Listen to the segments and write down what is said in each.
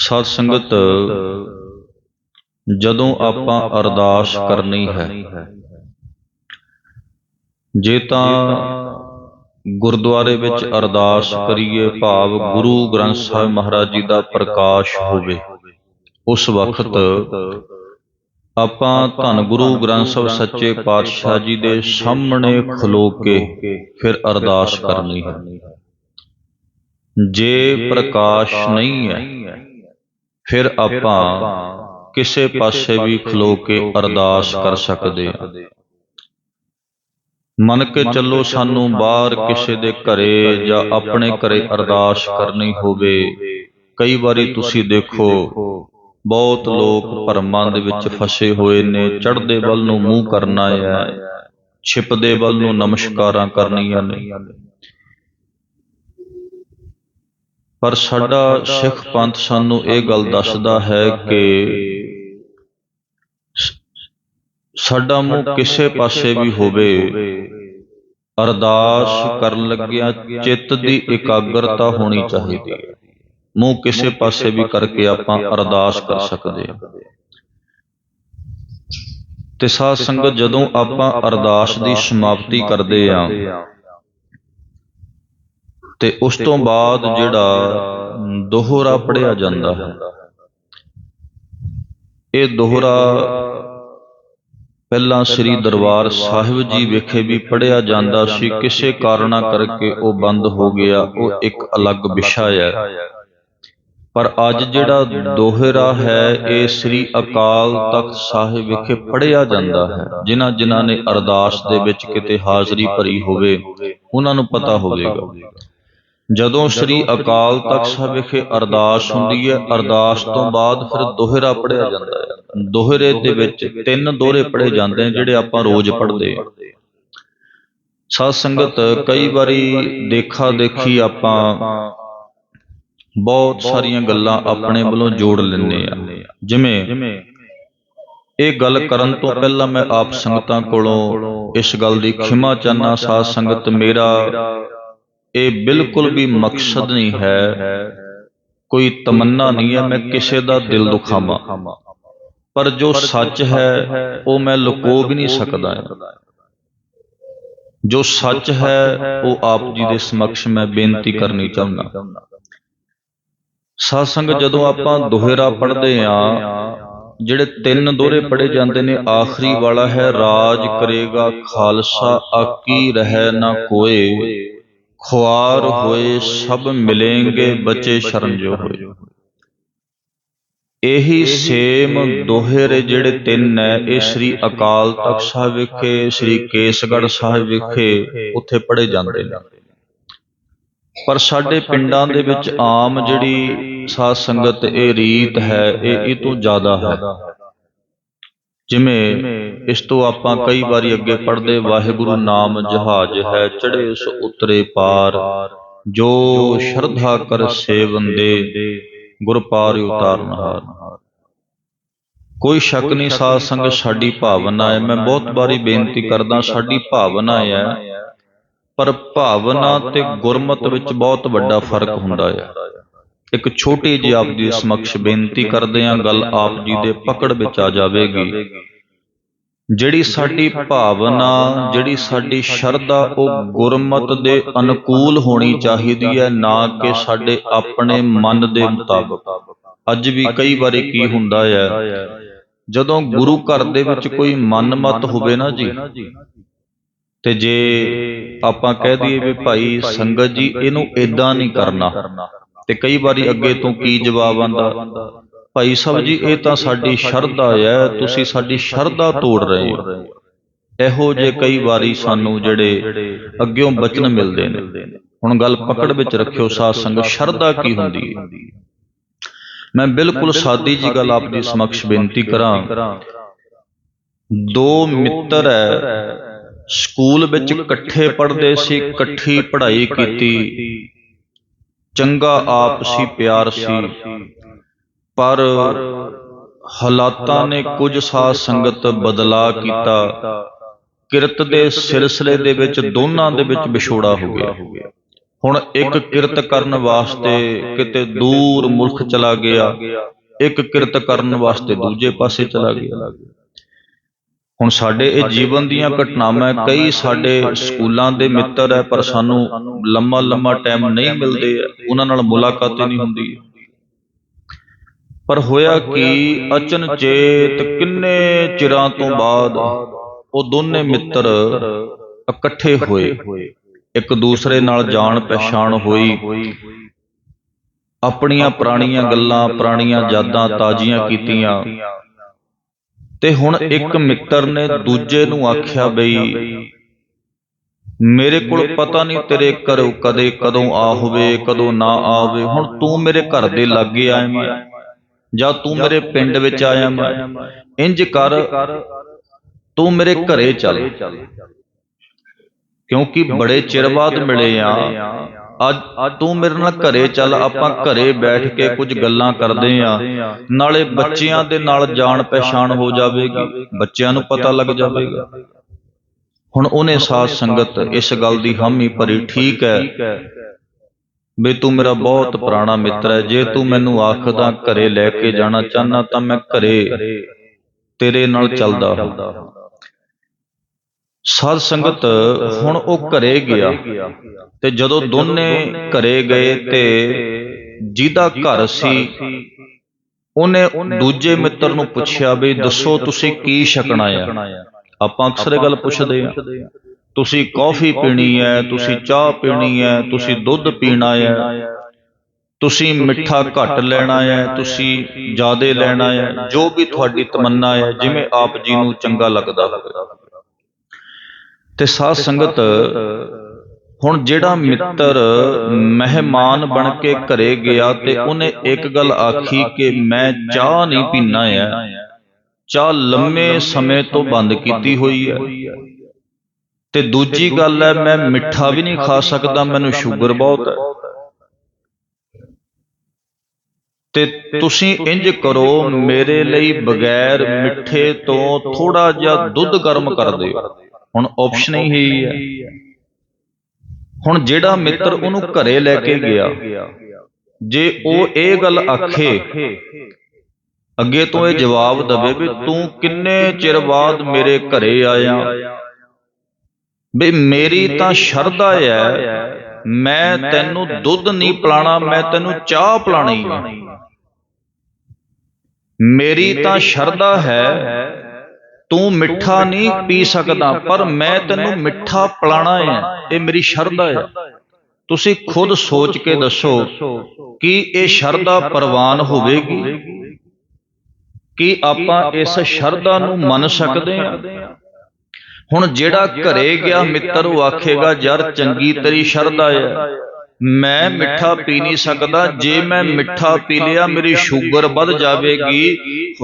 ਸਤ ਸੰਗਤ, ਜਦੋਂ ਆਪਾਂ ਅਰਦਾਸ ਕਰਨੀ ਹੈ, ਜੇ ਤਾਂ ਗੁਰਦੁਆਰੇ ਵਿੱਚ ਅਰਦਾਸ ਕਰੀਏ ਭਾਵ ਗੁਰੂ ਗ੍ਰੰਥ ਸਾਹਿਬ ਮਹਾਰਾਜ ਜੀ ਦਾ ਪ੍ਰਕਾਸ਼ ਹੋਵੇ, ਉਸ ਵਕਤ ਆਪਾਂ ਧੰਨ ਗੁਰੂ ਗ੍ਰੰਥ ਸਾਹਿਬ ਸੱਚੇ ਪਾਤਸ਼ਾਹ ਜੀ ਦੇ ਸਾਹਮਣੇ ਖਲੋ ਕੇ ਫਿਰ ਅਰਦਾਸ ਕਰਨੀ ਹੈ। ਜੇ ਪ੍ਰਕਾਸ਼ ਨਹੀਂ ਹੈ ਫਿਰ ਆਪਾਂ ਕਿਸੇ ਪਾਸੇ ਵੀ ਖਲੋ ਕੇ ਅਰਦਾਸ ਕਰ ਸਕਦੇ ਹਾਂ। ਮੰਨ ਕੇ ਚੱਲੋ ਸਾਨੂੰ ਬਾਹਰ ਕਿਸੇ ਦੇ ਘਰੇ ਜਾਂ ਆਪਣੇ ਘਰੇ ਅਰਦਾਸ ਕਰਨੀ ਹੋਵੇ। ਕਈ ਵਾਰੀ ਤੁਸੀਂ ਦੇਖੋ ਬਹੁਤ ਲੋਕ ਭਰਮਾਂ ਦੇ ਵਿੱਚ ਫਸੇ ਹੋਏ ਨੇ ਚੜ੍ਹਦੇ ਵੱਲ ਨੂੰ ਮੂੰਹ ਕਰਨਾ ਹੈ ਛਿਪਦੇ ਵੱਲ ਨੂੰ ਨਮਸਕਾਰਾਂ ਕਰਨੀਆਂ ਨੇ। ਪਰ ਸਾਡਾ ਸਿੱਖ ਪੰਥ ਸਾਨੂੰ ਇਹ ਗੱਲ ਦੱਸਦਾ ਹੈ ਕਿ ਸਾਡਾ ਮੂੰਹ ਕਿਸੇ ਪਾਸੇ ਵੀ ਹੋਵੇ। ਅਰਦਾਸ ਕਰਨ ਲੱਗਿਆ ਚਿੱਤ ਦੀ ਇਕਾਗਰਤਾ ਹੋਣੀ ਚਾਹੀਦੀ। ਹੈ ਮੂੰਹ ਕਿਸੇ ਪਾਸੇ ਵੀ ਕਰਕੇ ਆਪਾਂ ਅਰਦਾਸ ਕਰ ਸਕਦੇ ਹਾਂ। ਤੇ ਸਾਧ ਸੰਗਤ ਜਦੋਂ ਆਪਾਂ ਅਰਦਾਸ ਦੀ ਸਮਾਪਤੀ ਕਰਦੇ ਆਂ ਤੇ ਉਸ ਤੋਂ ਬਾਅਦ ਜਿਹੜਾ ਦੋਹਰਾ ਪੜਿਆ ਜਾਂਦਾ ਹੈ। ਇਹ ਦੋਹਰਾ ਪਹਿਲਾਂ ਸ੍ਰੀ ਦਰਬਾਰ ਸਾਹਿਬ ਜੀ ਵਿਖੇ ਵੀ ਪੜਿਆ ਜਾਂਦਾ ਸੀ। ਕਿਸੇ ਕਾਰਨਾ ਕਰਕੇ ਉਹ ਬੰਦ ਹੋ ਗਿਆ। ਉਹ ਇੱਕ ਅਲੱਗ ਵਿਸ਼ਾ ਹੈ। ਪਰ ਅੱਜ ਜਿਹੜਾ ਦੋਹਰਾ ਹੈ ਇਹ ਸ੍ਰੀ ਅਕਾਲ ਤਖਤ ਸਾਹਿਬ ਵਿਖੇ ਪੜਿਆ ਜਾਂਦਾ ਹੈ। ਜਿਨ੍ਹਾਂ ਜਿਨ੍ਹਾਂ ਨੇ ਅਰਦਾਸ ਦੇ ਵਿੱਚ ਕਿਤੇ ਹਾਜ਼ਰੀ ਭਰੀ ਹੋਵੇ ਉਹਨਾਂ ਨੂੰ ਪਤਾ ਹੋਵੇਗਾ। ਜਦੋਂ ਸ੍ਰੀ ਅਕਾਲ ਤਖਤ ਸਾਹਿਬ ਵਿਖੇ ਅਰਦਾਸ ਹੁੰਦੀ ਹੈ ਅਰਦਾਸ ਤੋਂ ਬਾਅਦ ਫਿਰ ਦੋਹਰਾ ਪੜਿਆ ਜਾਂਦਾ ਹੈ। ਦੋਹਰੇ ਦੇ ਵਿੱਚ ਤਿੰਨ ਦੋਹਰੇ ਪੜੇ ਜਾਂਦੇ ਨੇ ਜਿਹੜੇ ਆਪਾਂ ਰੋਜ਼ ਪੜ੍ਹਦੇ ਹਾਂ ਸਾਧ ਸੰਗਤ ਕਈ ਵਾਰੀ ਦੇਖਾ ਦੇਖੀ ਆਪਾਂ ਬਹੁਤ ਸਾਰੀਆਂ ਗੱਲਾਂ ਆਪਣੇ ਵੱਲੋਂ ਜੋੜ ਲੈਂਦੇ ਆ। ਜਿਵੇਂ ਇਹ ਗੱਲ ਕਰਨ ਤੋਂ ਪਹਿਲਾਂ ਮੈਂ ਆਪ ਸੰਗਤਾਂ ਕੋਲੋਂ ਇਸ ਗੱਲ ਦੀ ਖਿਮਾ ਚਾਹਨਾ ਸਾਧ ਸੰਗਤ ਮੇਰਾ ਇਹ ਬਿਲਕੁਲ ਵੀ ਮਕਸਦ ਨਹੀਂ ਹੈ ਕੋਈ ਤਮੰਨਾ ਨਹੀਂ ਹੈ ਮੈਂ ਕਿਸੇ ਦਾ ਦਿਲ ਦੁਖਾਵਾਂ। ਪਰ ਜੋ ਸੱਚ ਹੈ, ਉਹ ਮੈਂ ਲੁਕੋ ਵੀ ਨਹੀਂ ਸਕਦਾ। ਜੋ ਸੱਚ ਹੈ, ਉਹ ਆਪ ਜੀ ਦੇ ਸਮਕਸ਼ ਮੈਂ ਬੇਨਤੀ ਕਰਨੀ ਚਾਹੁੰਦਾ। ਸਾਧ ਸੰਗਤ ਜਦੋਂ ਆਪਾਂ ਦੋਹਰਾ ਪੜ੍ਹਦੇ ਆ ਜਿਹੜੇ ਤਿੰਨ ਦੋਹਰੇ ਪੜ੍ਹੇ ਜਾਂਦੇ ਨੇ, ਆਖਰੀ ਵਾਲਾ ਹੈ, ਰਾਜ ਕਰੇਗਾ ਖਾਲਸਾ ਆਕੀ ਰਹਿ ਨਾ ਕੋਏ? ਖੁਆਰ ਹੋਏ ਸਭ ਮਿਲेंगे ਬਚੇ ਸ਼ਰਨ ਜੋ ਹੋਏ। ਇਹੀ ਸੇਮ ਦੋਹਰੇ ਜਿਹੜੇ ਤਿੰਨ ਹੈ ਇਹ ਸ੍ਰੀ ਅਕਾਲ ਤਖਤ ਸਾਹਿਬ ਵਿਖੇ ਸ੍ਰੀ ਕੇਸਗੜ੍ਹ ਸਾਹਿਬ ਵਿਖੇ ਉੱਥੇ ਪੜ੍ਹੇ ਜਾਂਦੇ ਨੇ। ਪਰ ਸਾਡੇ ਪਿੰਡਾਂ ਦੇ ਵਿੱਚ ਆਮ ਜਿਹੜੀ ਸਾਧ ਸੰਗਤ ਇਹ ਰੀਤ ਹੈ ਇਹ ਇਹ ਤੋਂ ਜ਼ਿਆਦਾ ਹੈ। ਜਿਵੇਂ ਇਸ ਤੋਂ ਆਪਾਂ ਕਈ ਵਾਰੀ ਅੱਗੇ ਪੜ੍ਹਦੇ ਵਾਹਿਗੁਰੂ ਨਾਮ ਜਹਾਜ ਹੈ ਚੜੇ ਸੋ ਉਤਰੇ ਪਾਰ। ਜੋ ਸ਼ਰਧਾ ਕਰ ਸੇਵੰਦੇ ਗੁਰ ਪਾਰ ਉਤਾਰਨਹਾਰ ਕੋਈ ਸ਼ੱਕ ਨਹੀਂ ਸਾਧ ਸੰਗਤ ਸਾਡੀ ਭਾਵਨਾ ਹੈ। ਮੈਂ ਬਹੁਤ ਵਾਰੀ ਬੇਨਤੀ ਕਰਦਾ ਸਾਡੀ ਭਾਵਨਾ ਹੈ। ਪਰ ਭਾਵਨਾ ਤੇ ਗੁਰਮਤ ਵਿੱਚ ਬਹੁਤ ਵੱਡਾ ਫ਼ਰਕ ਹੁੰਦਾ ਹੈ। ਇੱਕ ਛੋਟੀ ਜਿਹੀ ਆਪ ਜੀ ਸਮਕਸ਼ ਬੇਨਤੀ ਕਰਦੇ ਹਾਂ ਗੱਲ ਆਪ ਜੀ ਦੇ ਪਕੜ ਵਿੱਚ ਆ ਜਾਵੇਗੀ। ਜਿਹੜੀ ਸਾਡੀ ਭਾਵਨਾ, ਜਿਹੜੀ ਸਾਡੀ ਸ਼ਰਧਾ, ਉਹ ਗੁਰਮਤ ਦੇ ਅਨੁਕੂਲ ਹੋਣੀ ਚਾਹੀਦੀ ਹੈ, ਨਾ ਕਿ ਸਾਡੇ ਆਪਣੇ ਮਨ ਦੇ ਮੁਤਾਬਕ। ਅੱਜ ਵੀ ਕਈ ਵਾਰੀ ਕੀ ਹੁੰਦਾ ਹੈ, ਜਦੋਂ ਗੁਰੂ ਘਰ ਦੇ ਵਿੱਚ ਕੋਈ ਮਨਮਤ ਹੋਵੇ ਨਾ ਜੀ, ਤੇ ਜੇ ਆਪਾਂ ਕਹਿ ਦਈਏ ਵੀ ਭਾਈ ਸੰਗਤ ਜੀ, ਇਹਨੂੰ ਇਦਾਂ ਨਹੀਂ ਕਰਨਾ। ਤੇ ਕਈ ਵਾਰੀ ਅੱਗੇ ਤੋਂ ਕੀ ਜਵਾਬ ਆਂਦਾ ਭਾਈ ਸਾਹਿਬ ਜੀ ਇਹ ਤਾਂ ਸਾਡੀ ਸ਼ਰਧਾ ਹੈ ਤੁਸੀਂ ਸਾਡੀ ਸ਼ਰਧਾ ਤੋੜ ਰਹੇ ਹੋ। ਇਹੋ ਜੇ ਕਈ ਵਾਰੀ ਸਾਨੂੰ ਜਿਹੜੇ ਅੱਗਿਓਂ ਬਚਨ ਮਿਲਦੇ ਨੇ। ਹੁਣ ਗੱਲ ਪਕੜ ਵਿੱਚ ਰੱਖਿਓ ਸਾਧ ਸੰਗਤ ਸ਼ਰਧਾ ਕੀ ਹੁੰਦੀ ਹੈ? ਮੈਂ ਬਿਲਕੁਲ ਸਾਦੀ ਜੀ ਗੱਲ ਆਪ ਜੀ ਸਮਕਸ਼ ਬੇਨਤੀ ਕਰਾਂ। ਦੋ ਮਿੱਤਰ ਹੈ। ਸਕੂਲ ਵਿੱਚ ਇਕੱਠੇ ਪੜ੍ਹਦੇ ਸੀ ਇਕੱਠੀ ਪੜ੍ਹਾਈ ਕੀਤੀ। ਚੰਗਾ ਆਪਸੀ ਪਿਆਰ ਸੀ। ਪਰ ਹਾਲਾਤਾਂ ਨੇ ਕੁਝ ਸਾਧ ਸੰਗਤ ਬਦਲਾ ਕੀਤਾ। ਕਿਰਤ ਦੇ ਸਿਲਸਿਲੇ ਦੇ ਵਿੱਚ ਦੋਨਾਂ ਦੇ ਵਿੱਚ ਵਿਛੋੜਾ ਹੋ ਗਿਆ। ਹੁਣ ਇੱਕ ਕਿਰਤ ਕਰਨ ਵਾਸਤੇ ਕਿਤੇ ਦੂਰ ਮੁਲਕ ਚਲਾ ਗਿਆ। ਇੱਕ ਕਿਰਤ ਕਰਨ ਵਾਸਤੇ ਦੂਜੇ ਪਾਸੇ ਚਲਾ ਗਿਆ। ਹੁਣ ਸਾਡੇ ਇਹ ਜੀਵਨ ਦੀਆਂ ਘਟਨਾਵਾਂ ਕਈ ਸਾਡੇ ਸਕੂਲਾਂ ਦੇ ਮਿੱਤਰ ਹੈ ਪਰ ਸਾਨੂੰ ਲੰਮਾ ਲੰਮਾ ਟਾਈਮ ਨਹੀਂ ਮਿਲਦੇ ਉਹਨਾਂ ਨਾਲ ਮੁਲਾਕਾਤ ਹੀ ਨਹੀਂ ਹੁੰਦੀ। ਪਰ ਹੋਇਆ ਕਿ ਅਚਨਚੇਤ ਕਿੰਨੇ ਚਿਰਾਂ ਤੋਂ ਬਾਅਦ ਉਹ ਦੋਨੇ ਮਿੱਤਰ ਇਕੱਠੇ ਹੋਏ। ਇੱਕ ਦੂਸਰੇ ਨਾਲ ਜਾਣ ਪਛਾਣ ਹੋਈ। ਆਪਣੀਆਂ ਪੁਰਾਣੀਆਂ ਗੱਲਾਂ ਪੁਰਾਣੀਆਂ ਯਾਦਾਂ ਤਾਜ਼ੀਆਂ ਕੀਤੀਆਂ। ਤੇ ਹੁਣ ਇੱਕ ਮਿੱਤਰ ਨੇ ਦੂਜੇ ਨੂੰ ਆਖਿਆ ਬਈ ਮੇਰੇ ਕੋਲ ਪਤਾ ਨਹੀਂ ਤੇਰੇ ਘਰੋਂ ਕਦੇ ਕਦੋਂ ਆ ਹੋਵੇ ਕਦੋਂ ਨਾ ਆ ਹੋਵੇ। ਹੁਣ ਤੂੰ ਮੇਰੇ ਘਰ ਦੇ ਲਾਗੇ ਆਇਆ ਮੈਂ। ਜਾਂ ਤੂੰ ਮੇਰੇ ਪਿੰਡ ਵਿੱਚ ਆਇਆ ਮੈਂ। ਇੰਜ ਕਰ ਤੂੰ ਮੇਰੇ ਘਰੇ ਚੱਲ। ਕਿਉਂਕਿ ਬੜੇ ਚਿਰ ਬਾਅਦ ਮਿਲੇ ਆ। ਅੱਜ ਤੂੰ ਮੇਰੇ ਨਾਲ ਘਰੇ ਚੱਲ, ਆਪਾਂ ਘਰੇ ਬੈਠ ਕੇ ਕੁਝ ਗੱਲਾਂ ਕਰਦੇ ਆ। ਨਾਲੇ ਬੱਚਿਆਂ ਦੇ ਨਾਲ ਜਾਣ ਪਛਾਣ ਹੋ ਜਾਵੇਗੀ, ਬੱਚਿਆਂ ਨੂੰ ਪਤਾ ਲੱਗ ਜਾਵੇਗਾ। ਹੁਣ ਉਹਨੇ ਸਾਧ ਸੰਗਤ ਇਸ ਗੱਲ ਦੀ ਹਾਮੀ ਭਰੀ, ਠੀਕ ਹੈ। ਵੀ ਤੂੰ ਮੇਰਾ ਬਹੁਤ ਪੁਰਾਣਾ ਮਿੱਤਰ ਹੈ। ਜੇ ਤੂੰ ਮੈਨੂੰ ਆਖਦਾ ਘਰੇ ਲੈ ਕੇ ਜਾਣਾ ਚਾਹਨਾ ਤਾਂ ਮੈਂ ਘਰੇ ਤੇਰੇ ਨਾਲ ਚੱਲਦਾ ਸਾਧ ਸੰਗਤ ਹੁਣ ਉਹ ਘਰੇ ਗਿਆ ਤੇ ਜਦੋਂ ਦੋਨੇ ਘਰੇ ਗਏ ਤੇ ਜਿਹਦਾ ਘਰ ਸੀ ਉਹਨੇ ਦੂਜੇ ਮਿੱਤਰ ਨੂੰ ਪੁੱਛਿਆ ਵੀ ਦੱਸੋ ਤੁਸੀਂ ਕੀ ਛਕਣਾ ਆ? ਆਪਾਂ ਅਕਸਰ ਇਹ ਗੱਲ ਪੁੱਛਦੇ ਆ। ਤੁਸੀਂ ਕੌਫੀ ਪੀਣੀ ਹੈ ਤੁਸੀਂ ਚਾਹ ਪੀਣੀ ਹੈ ਤੁਸੀਂ ਦੁੱਧ ਪੀਣਾ ਹੈ। ਤੁਸੀਂ ਮਿੱਠਾ ਘੱਟ ਲੈਣਾ ਹੈ ਤੁਸੀਂ ਜ਼ਿਆਦਾ ਲੈਣਾ ਹੈ ਜੋ ਵੀ ਤੁਹਾਡੀ ਤਮੰਨਾ ਹੈ ਜਿਵੇਂ ਆਪ ਜੀ ਨੂੰ ਚੰਗਾ ਲੱਗਦਾ। ਹੋਵੇ ਤੇ ਸਾਧ ਸੰਗਤ ਹੁਣ ਜਿਹੜਾ ਮਿੱਤਰ ਮਹਿਮਾਨ ਬਣ ਕੇ ਘਰੇ ਗਿਆ ਤੇ ਉਹਨੇ ਇੱਕ ਗੱਲ ਆਖੀ ਕਿ ਮੈਂ ਚਾਹ ਨਹੀਂ ਪੀਣਾ ਹੈ ਚਾਹ ਲੰਮੇ ਸਮੇਂ ਤੋਂ ਬੰਦ ਕੀਤੀ ਹੋਈ ਹੈ ਤੇ ਦੂਜੀ ਗੱਲ ਹੈ ਮੈਂ ਮਿੱਠਾ ਵੀ ਨਹੀਂ ਖਾ ਸਕਦਾ ਮੈਨੂੰ ਸ਼ੂਗਰ ਬਹੁਤ ਹੈ। ਤੇ ਤੁਸੀਂ ਇੰਜ ਕਰੋ ਮੇਰੇ ਲਈ ਬਗੈਰ ਮਿੱਠੇ ਤੋਂ ਥੋੜਾ ਜਿਹਾ ਦੁੱਧ ਗਰਮ ਕਰ ਦਿਓ। ਹੁਣ ਆਪਸ਼ਨ ਹੀ ਹੈ। ਹੁਣ ਜਿਹੜਾ ਮਿੱਤਰ ਉਹਨੂੰ ਘਰੇ ਲੈ ਕੇ ਗਿਆ ਜੇ ਉਹ ਇਹ ਗੱਲ ਆਖੇ ਅੱਗੇ ਤੋਂ ਇਹ ਜਵਾਬ ਦਵੇ ਵੀ ਤੂੰ ਕਿੰਨੇ ਚਿਰ ਬਾਅਦ ਮੇਰੇ ਘਰੇ ਆਇਆ? ਵੀ ਮੇਰੀ ਤਾਂ ਸ਼ਰਧਾ ਹੈ ਮੈਂ ਤੈਨੂੰ ਦੁੱਧ ਨਹੀਂ ਪਿਲਾਣਾ ਮੈਂ ਤੈਨੂੰ ਚਾਹ ਪਿਲਾਣੀ ਮੇਰੀ ਤਾਂ ਸ਼ਰਧਾ ਹੈ। ਤੂੰ ਮਿੱਠਾ ਨਹੀਂ ਪੀ ਸਕਦਾ ਪਰ ਮੈਂ ਤੈਨੂੰ ਮਿੱਠਾ ਪਿਲਾਣਾ ਹੈ। ਇਹ ਮੇਰੀ ਸ਼ਰਧਾ ਹੈ। ਤੁਸੀਂ ਖੁਦ ਸੋਚ ਕੇ ਦੱਸੋ ਕਿ ਇਹ ਸ਼ਰਧਾ ਪ੍ਰਵਾਨ ਹੋਵੇਗੀ। ਕਿ ਆਪਾਂ ਇਸ ਸ਼ਰਧਾ ਨੂੰ ਮੰਨ ਸਕਦੇ ਹਾਂ। ਹੁਣ ਜਿਹੜਾ ਘਰੇ ਗਿਆ ਮਿੱਤਰ ਉਹ ਆਖੇਗਾ ਯਾਰ ਚੰਗੀ ਤੇਰੀ ਸ਼ਰਧਾ ਹੈ। ਮੈਂ ਮਿੱਠਾ ਪੀ ਨਹੀਂ ਸਕਦਾ। ਜੇ ਮੈਂ ਮਿੱਠਾ ਪੀ ਲਿਆ ਮੇਰੀ ਸ਼ੂਗਰ ਵੱਧ ਜਾਵੇਗੀ।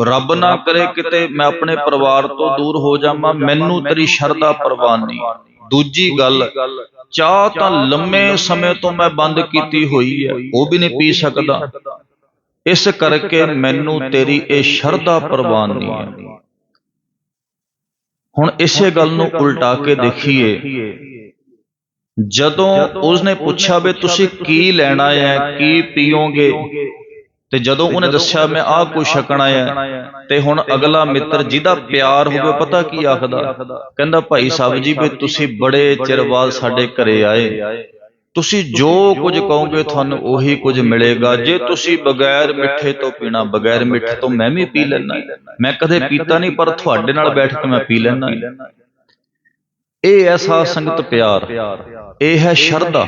ਰੱਬ ਨਾ ਕਰੇ ਕਿਤੇ ਮੈਂ ਆਪਣੇ ਪਰਿਵਾਰ ਤੋਂ ਦੂਰ ਹੋ ਜਾਵਾਂ। ਮੈਨੂੰ ਤੇਰੀ ਸ਼ਰਧਾ ਪ੍ਰਵਾਨ ਨਹੀਂ। ਦੂਜੀ ਗੱਲ ਚਾਹ ਤਾਂ ਲੰਮੇ ਸਮੇਂ ਤੋਂ ਮੈਂ ਬੰਦ ਕੀਤੀ ਹੋਈ ਹੈ। ਉਹ ਵੀ ਨਹੀਂ ਪੀ ਸਕਦਾ। ਇਸ ਕਰਕੇ ਮੈਨੂੰ ਤੇਰੀ ਇਹ ਸ਼ਰਧਾ ਪ੍ਰਵਾਨ ਨਹੀਂ ਹੈ। ਹੁਣ ਇਸੇ ਗੱਲ ਨੂੰ ਉਲਟਾ ਕੇ ਦੇਖੀਏ। ਜਦੋਂ ਉਸਨੇ ਪੁੱਛਿਆ ਵੀ ਤੁਸੀਂ ਕੀ ਲੈਣਾ ਹੈ ਕੀ ਪੀਓਗੇ? ਤੇ ਜਦੋਂ ਉਹਨੇ ਦੱਸਿਆ ਮੈਂ ਆਹ ਕੁਝ ਛਕਣਾ ਹੈ। ਤੇ ਹੁਣ ਅਗਲਾ ਮਿੱਤਰ ਜਿਹਦਾ ਪਿਆਰ ਹੋਵੇ ਪਤਾ ਕੀ ਆਖਦਾ? ਕਹਿੰਦਾ ਭਾਈ ਸਾਹਿਬ ਜੀ ਵੀ ਤੁਸੀਂ ਬੜੇ ਚਿਰ ਬਾਅਦ ਸਾਡੇ ਘਰੇ ਆਏ। ਤੁਸੀਂ ਜੋ ਕੁਝ ਕਹੋਗੇ ਤੁਹਾਨੂੰ ਉਹੀ ਕੁਝ ਮਿਲੇਗਾ। ਜੇ ਤੁਸੀਂ ਬਗੈਰ ਮਿੱਠੇ ਤੋਂ ਪੀਣਾ ਬਗੈਰ ਮਿੱਠੇ ਤੋਂ ਮੈਂ ਵੀ ਪੀ ਲੈਣਾ ਮੈਂ ਕਦੇ ਪੀਤਾ ਨਹੀਂ ਪਰ ਤੁਹਾਡੇ ਨਾਲ ਬੈਠ ਕੇ ਮੈਂ ਪੀ ਲੈਣਾ ਇਹ ਐਸਾ ਸੰਗਤ ਪਿਆਰ ਇਹ ਹੈ ਸ਼ਰਧਾ।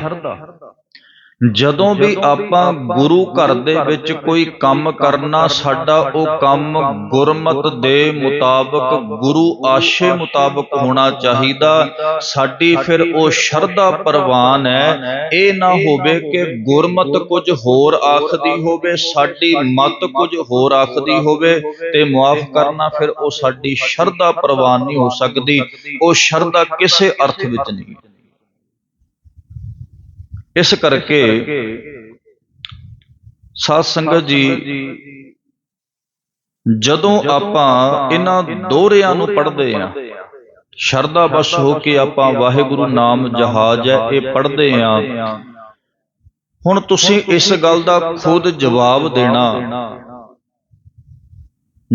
ਜਦੋਂ ਵੀ ਆਪਾਂ ਗੁਰੂ ਘਰ ਦੇ ਵਿੱਚ ਕੋਈ ਕੰਮ ਕਰਨਾ ਸਾਡਾ ਉਹ ਕੰਮ ਗੁਰਮਤ ਦੇ ਮੁਤਾਬਕ ਗੁਰੂ ਆਸ਼ੇ ਮੁਤਾਬਕ ਹੋਣਾ ਚਾਹੀਦਾ। ਸਾਡੀ ਫਿਰ ਉਹ ਸ਼ਰਧਾ ਪ੍ਰਵਾਨ ਹੈ। ਇਹ ਨਾ ਹੋਵੇ ਕਿ ਗੁਰਮਤ ਕੁਝ ਹੋਰ ਆਖਦੀ ਹੋਵੇ ਸਾਡੀ ਮਤ ਕੁਝ ਹੋਰ ਆਖਦੀ ਹੋਵੇ ਤੇ ਮੁਆਫ ਕਰਨਾ ਫਿਰ ਉਹ ਸਾਡੀ ਸ਼ਰਧਾ ਪ੍ਰਵਾਨ ਨਹੀਂ ਹੋ ਸਕਦੀ। ਉਹ ਸ਼ਰਧਾ ਕਿਸੇ ਅਰਥ ਵਿੱਚ ਨਹੀਂ। ਇਸ ਕਰਕੇ ਸਾਧ ਸੰਗਤ ਜੀ ਜਦੋਂ ਆਪਾਂ ਇਹਨਾਂ ਦੋਹਰਿਆਂ ਨੂੰ ਪੜ੍ਹਦੇ ਆਂ ਸ਼ਰਧਾ ਬਸ ਹੋ ਕੇ ਆਪਾਂ ਵਾਹਿਗੁਰੂ ਨਾਮ ਜਹਾਜ ਹੈ ਇਹ ਪੜ੍ਹਦੇ ਆਂ ਹੁਣ ਤੁਸੀਂ ਇਸ ਗੱਲ ਦਾ ਖੁਦ ਜਵਾਬ ਦੇਣਾ।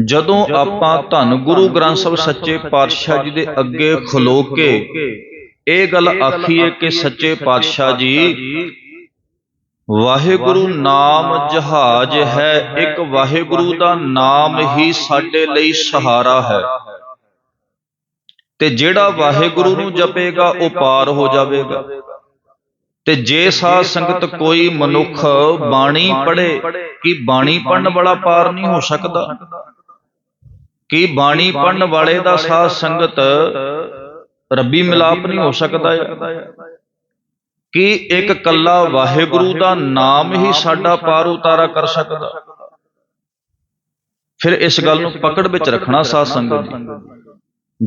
ਜਦੋਂ ਆਪਾਂ ਧੰਨ ਗੁਰੂ ਗ੍ਰੰਥ ਸਾਹਿਬ ਸੱਚੇ ਪਾਤਸ਼ਾਹ ਜੀ ਦੇ ਅੱਗੇ ਖਲੋ ਕੇ ਇਹ ਗੱਲ ਆਖੀਏ ਕਿ ਸੱਚੇ ਪਾਤਸ਼ਾਹ ਜੀ ਵਾਹਿਗੁਰੂ ਨਾਮ ਜਹਾਜ਼ ਹੈ ਇੱਕ ਵਾਹਿਗੁਰੂ ਦਾ ਨਾਮ ਹੀ ਸਾਡੇ ਲਈ ਸਹਾਰਾ ਹੈ। ਤੇ ਜਿਹੜਾ ਵਾਹਿਗੁਰੂ ਨੂੰ ਜਪੇਗਾ ਉਹ ਪਾਰ ਹੋ ਜਾਵੇਗਾ। ਤੇ ਜੇ ਸਾਧ ਸੰਗਤ ਕੋਈ ਮਨੁੱਖ ਬਾਣੀ ਪੜ੍ਹੇ ਕਿ ਬਾਣੀ ਪੜਨ ਵਾਲਾ ਪਾਰ ਨਹੀਂ ਹੋ ਸਕਦਾ। ਕਿ ਬਾਣੀ ਪੜਨ ਵਾਲੇ ਦਾ ਸਾਧ ਸੰਗਤ ਰੱਬੀ ਮਿਲਾਪ ਨਹੀਂ ਹੋ ਸਕਦਾ ਕਿ ਇੱਕ ਕੱਲਾ ਵਾਹਿਗੁਰੂ ਦਾ ਨਾਮ ਹੀ ਸਾਡਾ ਪਾਰ ਉਤਾਰਾ ਕਰ ਸਕਦਾ। ਫਿਰ ਇਸ ਗੱਲ ਨੂੰ ਪਕੜ ਵਿੱਚ ਰੱਖਣਾ ਸਾਧ ਸੰਗਤ ਜੀ।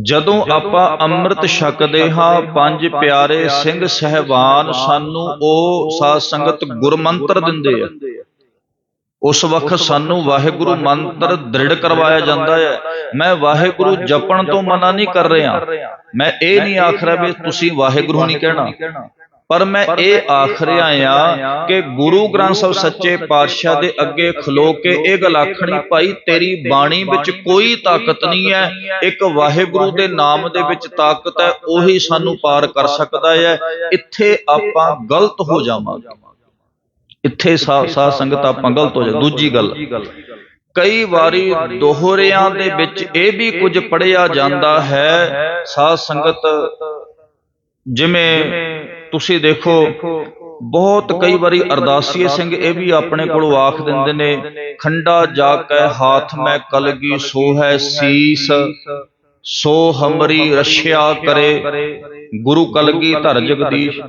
ਜਦੋਂ ਆਪਾਂ ਅੰਮ੍ਰਿਤ ਛਕਦੇ ਹਾਂ ਪੰਜ ਪਿਆਰੇ ਸਿੰਘ ਸਹਿਬਾਨ ਸਾਨੂੰ ਉਹ ਸਾਧ ਸੰਗਤ ਗੁਰਮੰਤਰ ਦਿੰਦੇ ਆ। ਉਸ ਵਕਤ ਸਾਨੂੰ ਵਾਹਿਗੁਰੂ ਮੰਤਰ ਦ੍ਰਿੜ ਕਰਵਾਇਆ ਜਾਂਦਾ ਹੈ। ਮੈਂ ਵਾਹਿਗੁਰੂ ਜਪਣ ਤੋਂ ਮਨਾ ਨਹੀਂ ਕਰ ਰਿਹਾ। ਮੈਂ ਇਹ ਨਹੀਂ ਆਖ ਰਿਹਾ ਵੀ ਤੁਸੀਂ ਵਾਹਿਗੁਰੂ ਨਹੀਂ ਕਹਿਣਾ। ਪਰ ਮੈਂ ਇਹ ਆਖ ਰਿਹਾ ਆ ਕਿ ਗੁਰੂ ਗ੍ਰੰਥ ਸਾਹਿਬ ਸੱਚੇ ਪਾਤਸ਼ਾਹ ਦੇ ਅੱਗੇ ਖਲੋ ਕੇ ਇਹ ਗੱਲ ਆਖਣੀ ਭਾਈ ਤੇਰੀ ਬਾਣੀ ਵਿੱਚ ਕੋਈ ਤਾਕਤ ਨਹੀਂ ਹੈ। ਇੱਕ ਵਾਹਿਗੁਰੂ ਦੇ ਨਾਮ ਦੇ ਵਿੱਚ ਤਾਕਤ ਹੈ ਉਹੀ ਸਾਨੂੰ ਪਾਰ ਕਰ ਸਕਦਾ ਹੈ। ਇੱਥੇ ਆਪਾਂ ਗਲਤ ਹੋ ਜਾਵਾਂਗੇ। ਇੱਥੇ ਸਾਧ ਸੰਗਤ ਆਪਾਂ ਗਲਤ ਹੋ ਜਾ ਦੂਜੀ ਗੱਲ। ਕਈ ਵਾਰੀ ਦੋਹਰਿਆਂ ਦੇ ਵਿੱਚ ਇਹ ਵੀ ਕੁਝ ਪੜਿਆ ਜਾਂਦਾ ਹੈ ਸਾਧ ਸੰਗਤ ਜਿਵੇਂ ਤੁਸੀਂ ਦੇਖੋ ਬਹੁਤ ਕਈ ਵਾਰੀ ਅਰਦਾਸੀਏ ਸਿੰਘ ਇਹ ਵੀ ਆਪਣੇ ਕੋਲੋਂ ਆਖ ਦਿੰਦੇ ਨੇ ਖੰਡਾ ਜਾ ਕੇ ਹਾਥ ਮੈਂ ਕਲਗੀ ਸੋ ਹੈ ਸੀਸ ਸੋ ਹਮਰੀ ਰਸ਼ਿਆ ਕਰੇ ਗੁਰੂ ਕਲਗੀ ਧਰ ਜਗਦੀਸ਼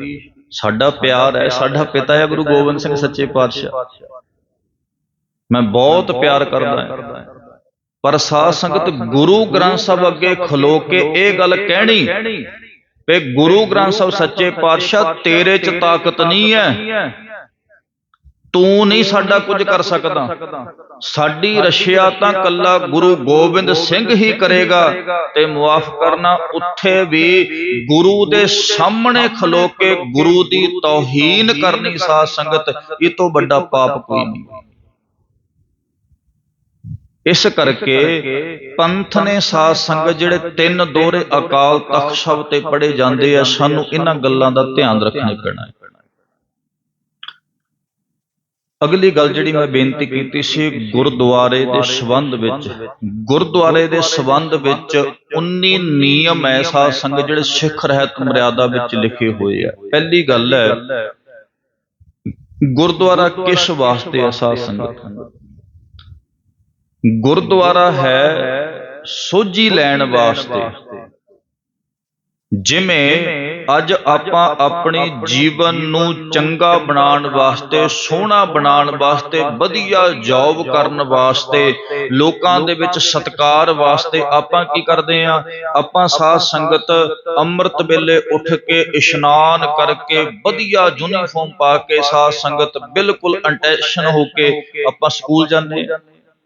ਸਾਡਾ ਪਿਆਰ ਹੈ ਸਾਡਾ ਪਿਤਾ ਹੈ ਗੁਰੂ ਗੋਬਿੰਦ ਸਿੰਘ ਸੱਚੇ ਪਾਤਸ਼ਾਹ। ਮੈਂ ਬਹੁਤ ਪਿਆਰ ਕਰਦਾ ਹਾਂ। ਪਰ ਸਾਧ ਸੰਗਤ ਗੁਰੂ ਗ੍ਰੰਥ ਸਾਹਿਬ ਅੱਗੇ ਖਲੋ ਕੇ ਇਹ ਗੱਲ ਕਹਿਣੀ ਵੀ ਗੁਰੂ ਗ੍ਰੰਥ ਸਾਹਿਬ ਸੱਚੇ ਪਾਤਸ਼ਾਹ ਤੇਰੇ 'ਚ ਤਾਕਤ ਨਹੀਂ ਹੈ। ਤੂੰ ਨਹੀਂ ਸਾਡਾ ਕੁਝ ਕਰ ਸਕਦਾ। ਸਾਡੀ ਰਸ਼ਿਆ ਤਾਂ ਕੱਲਾ ਗੁਰੂ ਗੋਬਿੰਦ ਸਿੰਘ ਹੀ ਕਰੇਗਾ ਤੇ ਮੁਆਫ ਕਰਨਾ ਉੱਥੇ ਵੀ ਗੁਰੂ ਦੇ ਸਾਹਮਣੇ ਖਲੋ ਕੇ ਗੁਰੂ ਦੀ ਤੌਹੀਨ ਕਰਨੀ ਸਾਧ ਸੰਗਤ ਇਹ ਤੋਂ ਵੱਡਾ ਪਾਪ ਕੋਈ ਨਹੀਂ। ਇਸ ਕਰਕੇ ਪੰਥ ਨੇ ਸਾਧ ਸੰਗਤ ਜਿਹੜੇ ਤਿੰਨ ਦੋਹਰੇ ਅਕਾਲ ਤਖਤ ਸ਼ਬਦ ਤੇ ਪੜੇ ਜਾਂਦੇ ਆ ਸਾਨੂੰ ਇਹਨਾਂ ਗੱਲਾਂ ਦਾ ਧਿਆਨ ਰੱਖਣਾ ਪੈਣਾ ਹੈ। ਅਗਲੀ ਗੱਲ ਜਿਹੜੀ ਮੈਂ ਬੇਨਤੀ ਕੀਤੀ ਸੀ, ਗੁਰਦੁਆਰੇ ਦੇ ਸਬੰਧ ਵਿੱਚ। ਗੁਰਦੁਆਰੇ ਦੇ ਸਬੰਧ ਵਿੱਚ 19 ਨਿਯਮ ਐਸਾ ਸੰਗ ਜਿਹੜੇ ਸਿੱਖ ਰਹਿਤ ਮਰਿਆਦਾ ਵਿੱਚ ਲਿਖੇ ਹੋਏ ਆ। ਪਹਿਲੀ ਗੱਲ ਹੈ, ਗੁਰਦੁਆਰਾ ਕਿਸ ਵਾਸਤੇ ਐਸਾ ਸੰਗਤ ਗੁਰਦੁਆਰਾ ਹੈ ਸੋਝੀ ਲੈਣ ਵਾਸਤੇ। ਜਿਵੇਂ ਅੱਜ ਆਪਾਂ ਆਪਣੀ ਜੀਵਨ ਨੂੰ ਚੰਗਾ ਬਣਾਉਣ ਵਾਸਤੇ ਸੋਹਣਾ ਬਣਾਉਣ ਵਾਸਤੇ ਵਧੀਆ ਜੌਬ ਕਰਨ ਵਾਸਤੇ ਲੋਕਾਂ ਦੇ ਵਿੱਚ ਸਤਕਾਰ ਵਾਸਤੇ ਆਪਾਂ ਕੀ ਕਰਦੇ ਆ ਆਪਾਂ ਸਾਧ ਸੰਗਤ ਅੰਮ੍ਰਿਤ ਵੇਲੇ ਉੱਠ ਕੇ ਇਸ਼ਨਾਨ ਕਰਕੇ ਵਧੀਆ ਯੂਨੀਫਾਰਮ ਪਾ ਕੇ ਸਾਧ ਸੰਗਤ ਬਿਲਕੁਲ ਅਟੈਂਸ਼ਨ ਹੋ ਕੇ ਆਪਾਂ ਸਕੂਲ ਜਾਂਦੇ ਆ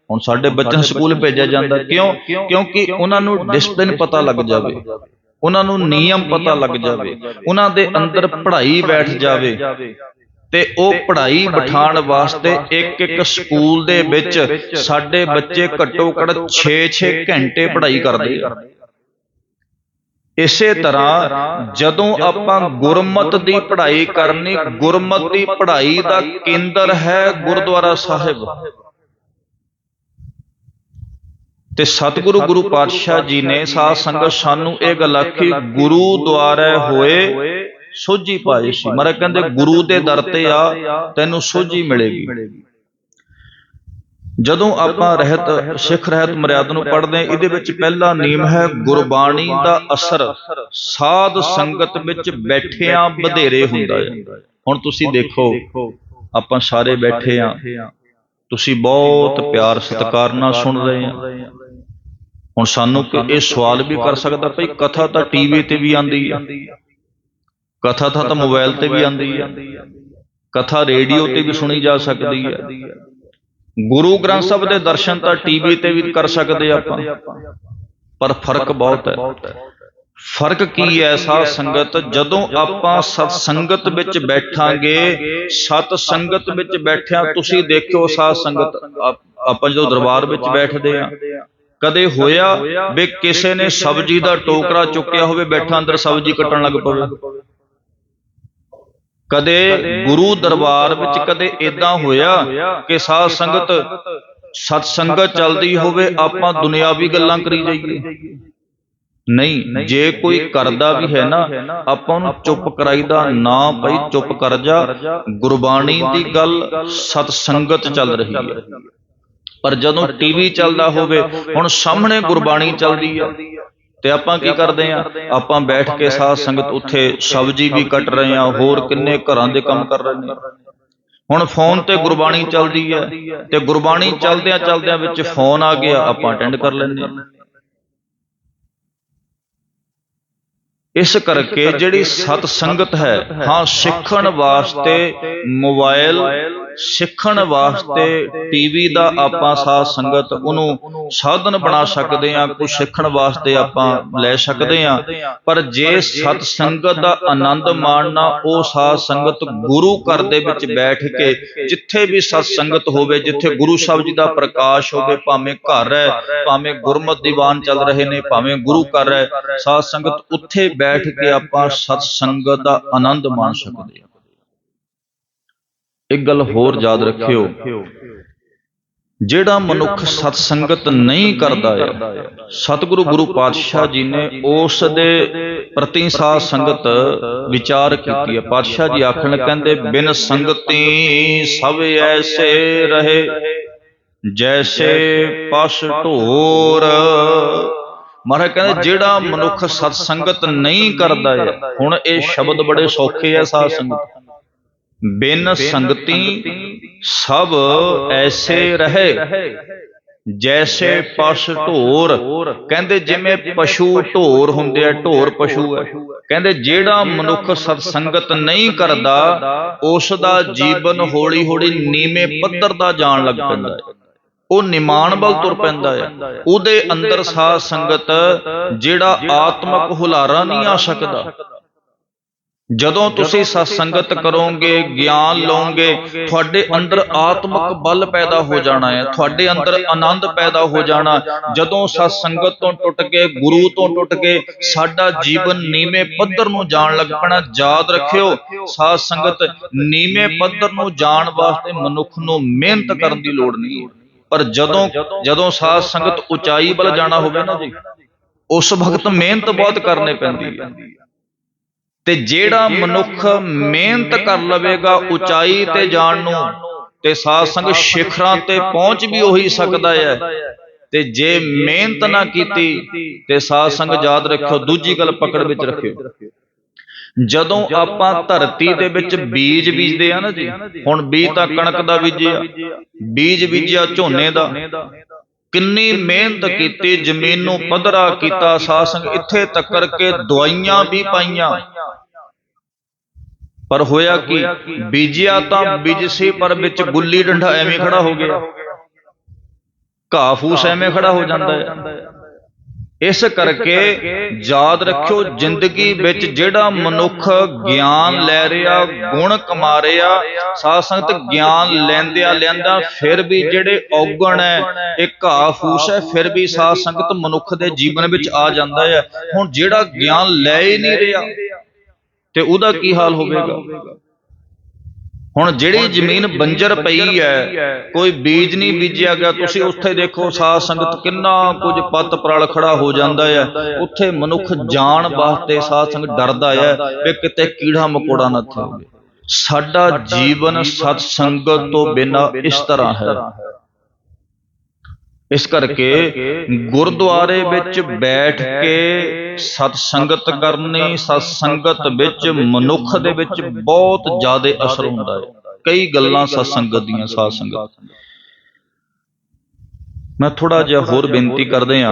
ਹੁਣ ਸਾਡੇ ਬੱਚਿਆਂ ਨੂੰ ਸਕੂਲ ਭੇਜਿਆ ਜਾਂਦਾ। ਕਿਉਂ? ਕਿਉਂਕਿ ਉਹਨਾਂ ਨੂੰ ਡਿਸਪਲਿਨ ਪਤਾ ਲੱਗ ਜਾਵੇ। ਉਹਨਾਂ ਨੂੰ ਨਿਯਮ ਪਤਾ ਲੱਗ ਜਾਵੇ ਉਹਨਾਂ ਦੇ ਅੰਦਰ ਪੜ੍ਹਾਈ ਬੈਠ ਜਾਵੇ। ਤੇ ਉਹ ਪੜ੍ਹਾਈ ਬਿਠਾਉਣ ਵਾਸਤੇ ਇੱਕ ਇੱਕ ਸਕੂਲ ਦੇ ਵਿੱਚ ਸਾਡੇ ਬੱਚੇ ਘੱਟੋ ਘੱਟ 6-6 ਘੰਟੇ ਪੜ੍ਹਾਈ ਕਰਦੇ ਆ। ਇਸੇ ਤਰ੍ਹਾਂ ਜਦੋਂ ਆਪਾਂ ਗੁਰਮਤ ਦੀ ਪੜ੍ਹਾਈ ਕਰਨੀ ਗੁਰਮਤ ਦੀ ਪੜ੍ਹਾਈ ਦਾ ਕੇਂਦਰ ਹੈ ਗੁਰਦੁਆਰਾ ਸਾਹਿਬ। ਤੇ ਸਤਿਗੁਰੂ ਗੁਰੂ ਪਾਤਸ਼ਾਹ ਜੀ ਨੇ ਸਾਧ ਸੰਗਤ ਸਾਨੂੰ ਇਹ ਗੱਲ ਆਖੀ, ਗੁਰੂ ਦੁਆਰੇ ਹੋਏ, ਸੋਝੀ ਪਾਈ ਸੀ। ਮਰੇ ਕਹਿੰਦੇ, ਗੁਰੂ ਦੇ ਦਰ ਤੇ ਆ, ਤੈਨੂੰ ਸੋਝੀ ਮਿਲੇਗੀ। ਜਦੋਂ ਆਪਾਂ ਰਹਿਤ, ਸਿੱਖ ਰਹਿਤ ਮਰਿਆਦਾ ਨੂੰ ਪੜ੍ਹਦੇ ਹਾਂ, ਇਹਦੇ ਵਿੱਚ ਪਹਿਲਾ ਨਿਯਮ ਹੈ ਗੁਰਬਾਣੀ ਦਾ ਅਸਰ। ਸਾਧ ਸੰਗਤ ਵਿੱਚ ਬੈਠਿਆਂ ਵਧੇਰੇ ਹੁੰਦਾ ਹੈ। ਹੁਣ ਤੁਸੀਂ ਦੇਖੋ, ਆਪਾਂ ਸਾਰੇ ਬੈਠੇ ਆ ਤੁਸੀਂ ਬਹੁਤ ਪਿਆਰ ਸਤਿਕਾਰ ਨਾਲ ਸੁਣ ਰਹੇ ਆ ਹੁਣ ਸਾਨੂੰ ਇਹ ਸਵਾਲ ਵੀ ਕਰ ਸਕਦਾ ਭਈ ਕਥਾ ਤਾਂ ਟੀਵੀ ਤੇ ਵੀ ਆਂਦੀ ਆ। ਕਥਾ ਤਾਂ ਤਾਂ ਮੋਬਾਈਲ ਤੇ ਵੀ ਆਂਦੀ ਆ। ਕਥਾ ਰੇਡੀਓ ਤੇ ਵੀ ਸੁਣੀ ਜਾ ਸਕਦੀ ਆ। ਗੁਰੂ ਗ੍ਰੰਥ ਸਾਹਿਬ ਦੇ ਦਰਸ਼ਨ ਤਾਂ ਟੀਵੀ ਤੇ ਵੀ ਕਰ ਸਕਦੇ ਆਪਾਂ। ਪਰ ਫ਼ਰਕ ਬਹੁਤ ਹੈ। ਫ਼ਰਕ ਕੀ ਹੈ ਸਾਧ ਸੰਗਤ? ਜਦੋਂ ਆਪਾਂ ਸਤ ਸੰਗਤ ਵਿੱਚ ਬੈਠਾਂਗੇ ਸਤ ਸੰਗਤ ਵਿੱਚ ਬੈਠਿਆਂ ਤੁਸੀਂ ਦੇਖਿਓ ਸਾਧ ਸੰਗਤ। ਆਪਾਂ ਜਦੋਂ ਦਰਬਾਰ ਵਿੱਚ ਬੈਠਦੇ ਆ ਕਦੇ ਹੋਇਆ ਵੀ ਕਿਸੇ ਨੇ ਸਬਜ਼ੀ ਦਾ ਟੋਕਰਾ ਚੁੱਕਿਆ ਹੋਵੇ ਬੈਠਾ ਅੰਦਰ ਸਬਜ਼ੀ ਕੱਟਣ ਲੱਗ ਪਵੇ। ਕਦੇ ਗੁਰੂ ਦਰਬਾਰ ਵਿੱਚ ਕਦੇ ਇਦਾਂ ਹੋਇਆ ਕਿ ਸਾਧ ਸੰਗਤ ਸਤ ਸੰਗਤ ਚੱਲਦੀ ਹੋਵੇ ਆਪਾਂ ਦੁਨਿਆਵੀ ਗੱਲਾਂ ਕਰੀ ਜਾਈਏ। ਨਹੀਂ ਜੇ ਕੋਈ ਕਰਦਾ ਵੀ ਹੈ ਨਾ ਆਪਾਂ ਉਹਨੂੰ ਚੁੱਪ ਕਰਾਈਦਾ ਨਾ ਭਾਈ ਚੁੱਪ ਕਰ ਜਾ। ਗੁਰਬਾਣੀ ਦੀ ਗੱਲ ਸਤ ਸੰਗਤ ਚੱਲ ਰਹੀ ਹੈ। ਪਰ ਜਦੋਂ ਟੀਵੀ ਚੱਲਦਾ ਹੋਵੇ ਹੁਣ ਸਾਹਮਣੇ ਗੁਰਬਾਣੀ ਚੱਲਦੀ ਆ। ਤੇ ਆਪਾਂ ਕੀ ਕਰਦੇ ਆ? ਆਪਾਂ ਬੈਠ ਕੇ ਸਾਧ ਸੰਗਤ ਉੱਥੇ ਸਬਜ਼ੀ ਵੀ ਕੱਟ ਰਹੇ ਆ ਹੋਰ ਕਿੰਨੇ ਘਰਾਂ ਦੇ ਕੰਮ ਕਰ ਰਹੇ ਨੇ? ਹੁਣ ਫੋਨ ਤੇ ਗੁਰਬਾਣੀ ਚੱਲਦੀ ਹੈ ਤੇ ਗੁਰਬਾਣੀ ਚੱਲਦਿਆਂ ਚੱਲਦਿਆਂ ਵਿੱਚ ਫੋਨ ਆ ਗਿਆ ਆਪਾਂ ਅਟੈਂਡ ਕਰ ਲੈਂਦੇ ਹਾਂ। ਇਸ ਕਰਕੇ ਜਿਹੜੀ ਸਤ ਸੰਗਤ ਹੈ, ਹਾਂ, ਸਿੱਖਣ ਵਾਸਤੇ ਮੋਬਾਈਲ ਸਿੱਖਣ ਵਾਸਤੇ ਟੀਵੀ ਦਾ ਆਪਾਂ ਸਾਧ ਸੰਗਤ ਉਹਨੂੰ ਸਾਧਨ ਬਣਾ ਸਕਦੇ ਆ ਕੁਝ ਸਿੱਖਣ ਵਾਸਤੇ ਆਪਾਂ ਲੈ ਸਕਦੇ ਆ ਪਰ ਜੇ ਸਤ ਸੰਗਤ ਦਾ ਆਨੰਦ ਮਾਣਨਾ, ਉਹ ਸਾਧ ਸੰਗਤ ਗੁਰੂ ਘਰ ਦੇ ਵਿੱਚ ਬੈਠ ਕੇ ਜਿੱਥੇ ਵੀ ਸਤ ਸੰਗਤ ਹੋਵੇ, ਜਿੱਥੇ ਗੁਰੂ ਸਾਹਿਬ ਜੀ ਦਾ ਪ੍ਰਕਾਸ਼ ਹੋਵੇ, ਭਾਵੇਂ ਘਰ ਹੈ, ਭਾਵੇਂ ਗੁਰਮਤ ਦੀਵਾਨ ਚੱਲ ਰਹੇ ਨੇ, ਭਾਵੇਂ ਗੁਰੂ ਘਰ ਹੈ ਸਾਧ ਸੰਗਤ ਉੱਥੇ ਬੈਠ ਕੇ ਆਪਾਂ ਸਤ ਸੰਗਤ ਦਾ ਆਨੰਦ ਮਾਣ ਸਕਦੇ ਹਾਂ। ਇੱਕ ਗੱਲ ਹੋਰ ਯਾਦ ਰੱਖਿਓ। ਜਿਹੜਾ ਮਨੁੱਖ ਸਤ ਸੰਗਤ ਨਹੀਂ ਕਰਦਾ ਹੈ ਸਤਿਗੁਰੂ ਗੁਰੂ ਪਾਤਸ਼ਾਹ ਜੀ ਨੇ ਉਸ ਦੇ ਪ੍ਰਤੀ ਸਾਧ ਸੰਗਤ ਵਿਚਾਰ ਕੀਤੀ ਹੈ। ਪਾਤਸ਼ਾਹ ਜੀ ਆਖਣ ਕਹਿੰਦੇ ਬਿਨ ਸੰਗਤੀ ਸਭ ਐਸੇ ਰਹੇ। ਜੈਸੇ ਪਸ ਢੋਰ ਮਹਾਰਾਜ ਕਹਿੰਦੇ ਜਿਹੜਾ ਮਨੁੱਖ ਸਤ ਸੰਗਤ ਨਹੀਂ ਕਰਦਾ ਹੈ ਹੁਣ ਇਹ ਸ਼ਬਦ ਬੜੇ ਸੌਖੇ ਆ ਸਾਧ ਸੰਗਤ ਬਿਨ ਸੰਗਤੀ ਸਭ ਐਸੇ ਰਹੇ। ਜੈਸੇ ਪਸ਼ ਢੋਰ। ਕਹਿੰਦੇ ਜਿਵੇਂ ਪਸ਼ੂ ਢੋਰ ਹੁੰਦੇ ਆ ਢੋਰ ਪਸ਼ੂ ਹੈ ਕਹਿੰਦੇ ਜਿਹੜਾ ਮਨੁੱਖ ਸਤ ਸੰਗਤ ਨਹੀਂ ਕਰਦਾ ਉਸ ਦਾ ਜੀਵਨ ਹੌਲੀ ਹੌਲੀ ਨੀਵੇਂ ਪੱਧਰ ਦਾ ਜਾਣ ਲੱਗ ਪੈਂਦਾ ਹੈ ਉਹ ਨਿਮਾਨ ਵੱਲ ਤੁਰ ਪੈਂਦਾ ਹੈ। ਉਹਦੇ ਅੰਦਰ ਸਾਧ ਸੰਗਤ ਜਿਹੜਾ ਆਤਮਕ ਹੁਲਾਰਾ ਨਹੀਂ ਆ ਸਕਦਾ। ਜਦੋਂ ਤੁਸੀਂ ਸਤ ਸੰਗਤ ਕਰੋਗੇ ਗਿਆਨ ਲਓਗੇ ਤੁਹਾਡੇ ਅੰਦਰ ਆਤਮਿਕ ਬਲ ਪੈਦਾ ਹੋ ਜਾਣਾ ਹੈ। ਤੁਹਾਡੇ ਅੰਦਰ ਆਨੰਦ ਪੈਦਾ ਹੋ ਜਾਣਾ ਜਦੋਂ ਸਤ ਸੰਗਤ ਤੋਂ ਟੁੱਟ ਕੇ ਗੁਰੂ ਤੋਂ ਟੁੱਟ ਕੇ ਸਾਡਾ ਜੀਵਨ ਨੀਵੇਂ ਪੱਧਰ ਨੂੰ ਜਾਣ ਲੱਗ ਪੈਣਾ ਯਾਦ ਰੱਖਿਓ ਸਾਧ ਸੰਗਤ ਨੀਵੇਂ ਪੱਧਰ ਨੂੰ ਜਾਣ ਵਾਸਤੇ ਮਨੁੱਖ ਨੂੰ ਮਿਹਨਤ ਕਰਨ ਦੀ ਲੋੜ ਨਹੀਂ ਪਰ ਜਦੋਂ ਜਦੋਂ ਸਾਧ ਸੰਗਤ ਉਚਾਈ ਵੱਲ ਜਾਣਾ ਹੋਵੇ ਨਾ ਜੀ ਉਸ ਵਕਤ ਮਿਹਨਤ ਬਹੁਤ ਕਰਨੀ ਪੈਂਦੀ ਹੈ। ਤੇ ਜਿਹੜਾ ਮਨੁੱਖ ਮਿਹਨਤ ਕਰ ਲਵੇਗਾ ਉਚਾਈ ਤੇ ਜਾਣ ਨੂੰ ਤੇ ਸਾਧ ਸੰਗ ਸਿਖਰਾਂ ਤੇ ਪਹੁੰਚ ਵੀ ਉਹੀ ਸਕਦਾ ਹੈ। ਤੇ ਜੇ ਮਿਹਨਤ ਨਾ ਕੀਤੀ ਤੇ ਸਾਧ ਸੰਗ ਯਾਦ ਰੱਖਿਓ ਦੂਜੀ ਗੱਲ ਪਕੜ ਵਿੱਚ ਰੱਖਿਓ। ਜਦੋਂ ਆਪਾਂ ਧਰਤੀ ਦੇ ਵਿੱਚ ਬੀਜ ਬੀਜਦੇ ਆ ਨਾ ਜੀ ਹੁਣ ਬੀਜ ਤਾਂ ਕਣਕ ਦਾ ਬੀਜਿਆ ਬੀਜ ਬੀਜਿਆ ਝੋਨੇ ਦਾ। ਕਿੰਨੀ ਮਿਹਨਤ ਕੀਤੀ ਜ਼ਮੀਨ ਨੂੰ ਪੱਧਰਾ ਕੀਤਾ ਸਾਧ ਸੰਗ ਇੱਥੇ ਤੱਕਰ ਕੇ ਦਵਾਈਆਂ ਵੀ ਪਾਈਆਂ। ਪਰ ਹੋਇਆ ਕੀ? ਬੀਜਿਆ ਤਾਂ ਬੀਜ ਸੀ ਪਰ ਵਿੱਚ ਗੁੱਲੀ ਡੰਡਾ ਐਵੇਂ ਖੜਾ ਹੋ ਗਿਆ। ਘਾਹ ਫੂਸ ਐਵੇਂ ਖੜਾ ਹੋ। ਜਾਂਦਾ ਹੈ। ਇਸ ਕਰਕੇ ਯਾਦ ਰੱਖਿਓ, ਜ਼ਿੰਦਗੀ ਵਿੱਚ ਜਿਹੜਾ ਮਨੁੱਖ ਗਿਆਨ ਲੈ ਰਿਹਾ, ਗੁਣ ਕਮਾ ਰਿਹਾ ਸਾਧ ਸੰਗਤ ਗਿਆਨ ਲੈਂਦਿਆਂ ਲੈਂਦਾ ਫਿਰ ਵੀ ਜਿਹੜੇ ਔਗਣ ਹੈ, ਇਹ ਘਾਹ ਫੂਸ ਹੈ, ਫਿਰ ਵੀ ਸਾਧ ਸੰਗਤ ਮਨੁੱਖ ਦੇ ਜੀਵਨ ਵਿੱਚ ਆ ਜਾਂਦਾ ਹੈ। ਹੁਣ ਜਿਹੜਾ ਗਿਆਨ ਲੈ ਹੀ ਨਹੀਂ ਰਿਹਾ, ਤੇ ਉਹਦਾ ਕੀ ਹਾਲ ਹੋਵੇਗਾ? ਹੁਣ ਜਿਹੜੀ ਜ਼ਮੀਨ ਬੰਜਰ ਪਈ ਹੈ ਕੋਈ ਬੀਜ ਨਹੀਂ ਬੀਜਿਆ ਗਿਆ ਤੁਸੀਂ ਉੱਥੇ ਦੇਖੋ ਸਾਧ ਸੰਗਤ ਕਿੰਨਾ ਕੁਝ ਪੱਤ ਪਰਲ ਖੜਾ ਹੋ ਜਾਂਦਾ ਹੈ। ਉੱਥੇ ਮਨੁੱਖ ਜਾਣ ਵਾਸਤੇ ਸਾਧ ਸੰਗਤ ਡਰਦਾ ਹੈ ਵੀ ਕਿਤੇ ਕੀੜਾ ਮਕੋੜਾ ਨਾ ਹੋਵੇ ਸਾਡਾ ਜੀਵਨ ਸਤ ਸੰਗਤ ਤੋਂ ਬਿਨਾ ਇਸ ਤਰ੍ਹਾਂ ਹੈ। ਇਸ ਕਰਕੇ ਗੁਰਦੁਆਰੇ ਵਿੱਚ ਬੈਠ ਕੇ ਸਤ ਸੰਗਤ ਕਰਨੀ, ਸਤ ਸੰਗਤ ਵਿੱਚ ਮਨੁੱਖ ਦੇ ਵਿੱਚ ਬਹੁਤ ਜ਼ਿਆਦਾ ਅਸਰ ਹੁੰਦਾ ਹੈ। ਕਈ ਗੱਲਾਂ ਸਤ ਸੰਗਤ ਦੀਆਂ, ਸਾਧ ਸੰਗਤ। ਮੈਂ ਥੋੜਾ ਜਿਹਾ ਹੋਰ ਬੇਨਤੀ ਕਰਦੇ ਆ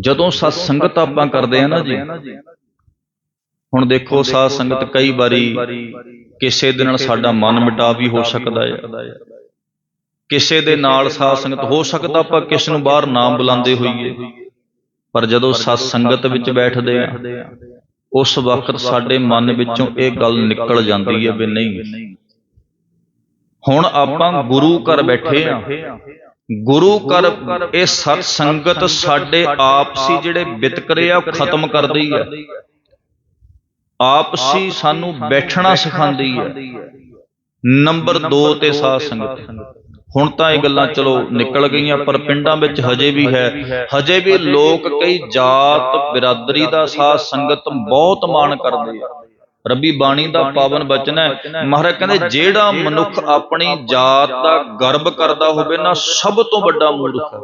ਜਦੋਂ ਸਤ ਸੰਗਤ ਆਪਾਂ ਕਰਦੇ ਆ ਨਾ ਜੀ, ਹੁਣ ਦੇਖੋ ਸਾਧ ਸੰਗਤ ਕਈ ਵਾਰੀ ਕਿਸੇ ਦੇ ਨਾਲ ਸਾਡਾ ਮਨ ਮਿਟਾ ਵੀ ਹੋ ਸਕਦਾ ਹੈ। ਕਿਸੇ ਦੇ ਨਾਲ ਸਾਧ ਸੰਗਤ ਹੋ ਸਕਦਾ ਆਪਾਂ ਕਿਸ ਨੂੰ ਬਾਹਰ ਨਾਮ ਬੁਲਾਉਂਦੇ ਹੋਈਏ। ਪਰ ਜਦੋਂ ਸਤ ਸੰਗਤ ਵਿੱਚ ਬੈਠਦੇ ਆ ਉਸ ਵਕਤ ਸਾਡੇ ਮਨ ਵਿੱਚੋਂ ਇਹ ਗੱਲ ਨਿਕਲ ਜਾਂਦੀ ਹੈ ਵੀ ਨਹੀਂ। ਹੁਣ ਆਪਾਂ ਗੁਰੂ ਘਰ ਬੈਠੇ ਆ। ਗੁਰੂ ਘਰ ਇਹ ਸਤ ਸੰਗਤ ਸਾਡੇ ਆਪਸੀ ਜਿਹੜੇ ਵਿਤਕਰੇ ਆ ਖਤਮ ਕਰਦੀ ਹੈ ਆਪਸੀ ਸਾਨੂੰ ਬੈਠਣਾ ਸਿਖਾਉਂਦੀ ਹੈ ਨੰਬਰ 2 ਤੇ ਸਾਧ ਸੰਗਤ। ਹੁਣ ਤਾਂ ਇਹ ਗੱਲਾਂ ਚਲੋ ਨਿਕਲ ਗਈਆਂ ਪਰ ਪਿੰਡਾਂ ਵਿੱਚ ਹਜੇ ਵੀ ਹੈ। ਹਜੇ ਵੀ ਲੋਕ ਕਈ ਜਾਤ ਬਿਰਾਦਰੀ ਦਾ ਸਾਧ ਸੰਗਤ ਬਹੁਤ ਮਾਣ ਕਰਦੇ ਆ ਰੱਬੀ ਬਾਣੀ ਦਾ ਪਾਵਨ ਬਚਨ ਹੈ। ਮਹਾਰਾਜ ਕਹਿੰਦੇ ਜਿਹੜਾ ਮਨੁੱਖ ਆਪਣੀ ਜਾਤ ਦਾ ਗਰਬ ਕਰਦਾ ਹੋਵੇ ਨਾ ਸਭ ਤੋਂ ਵੱਡਾ ਮੂਰਖ ਹੈ।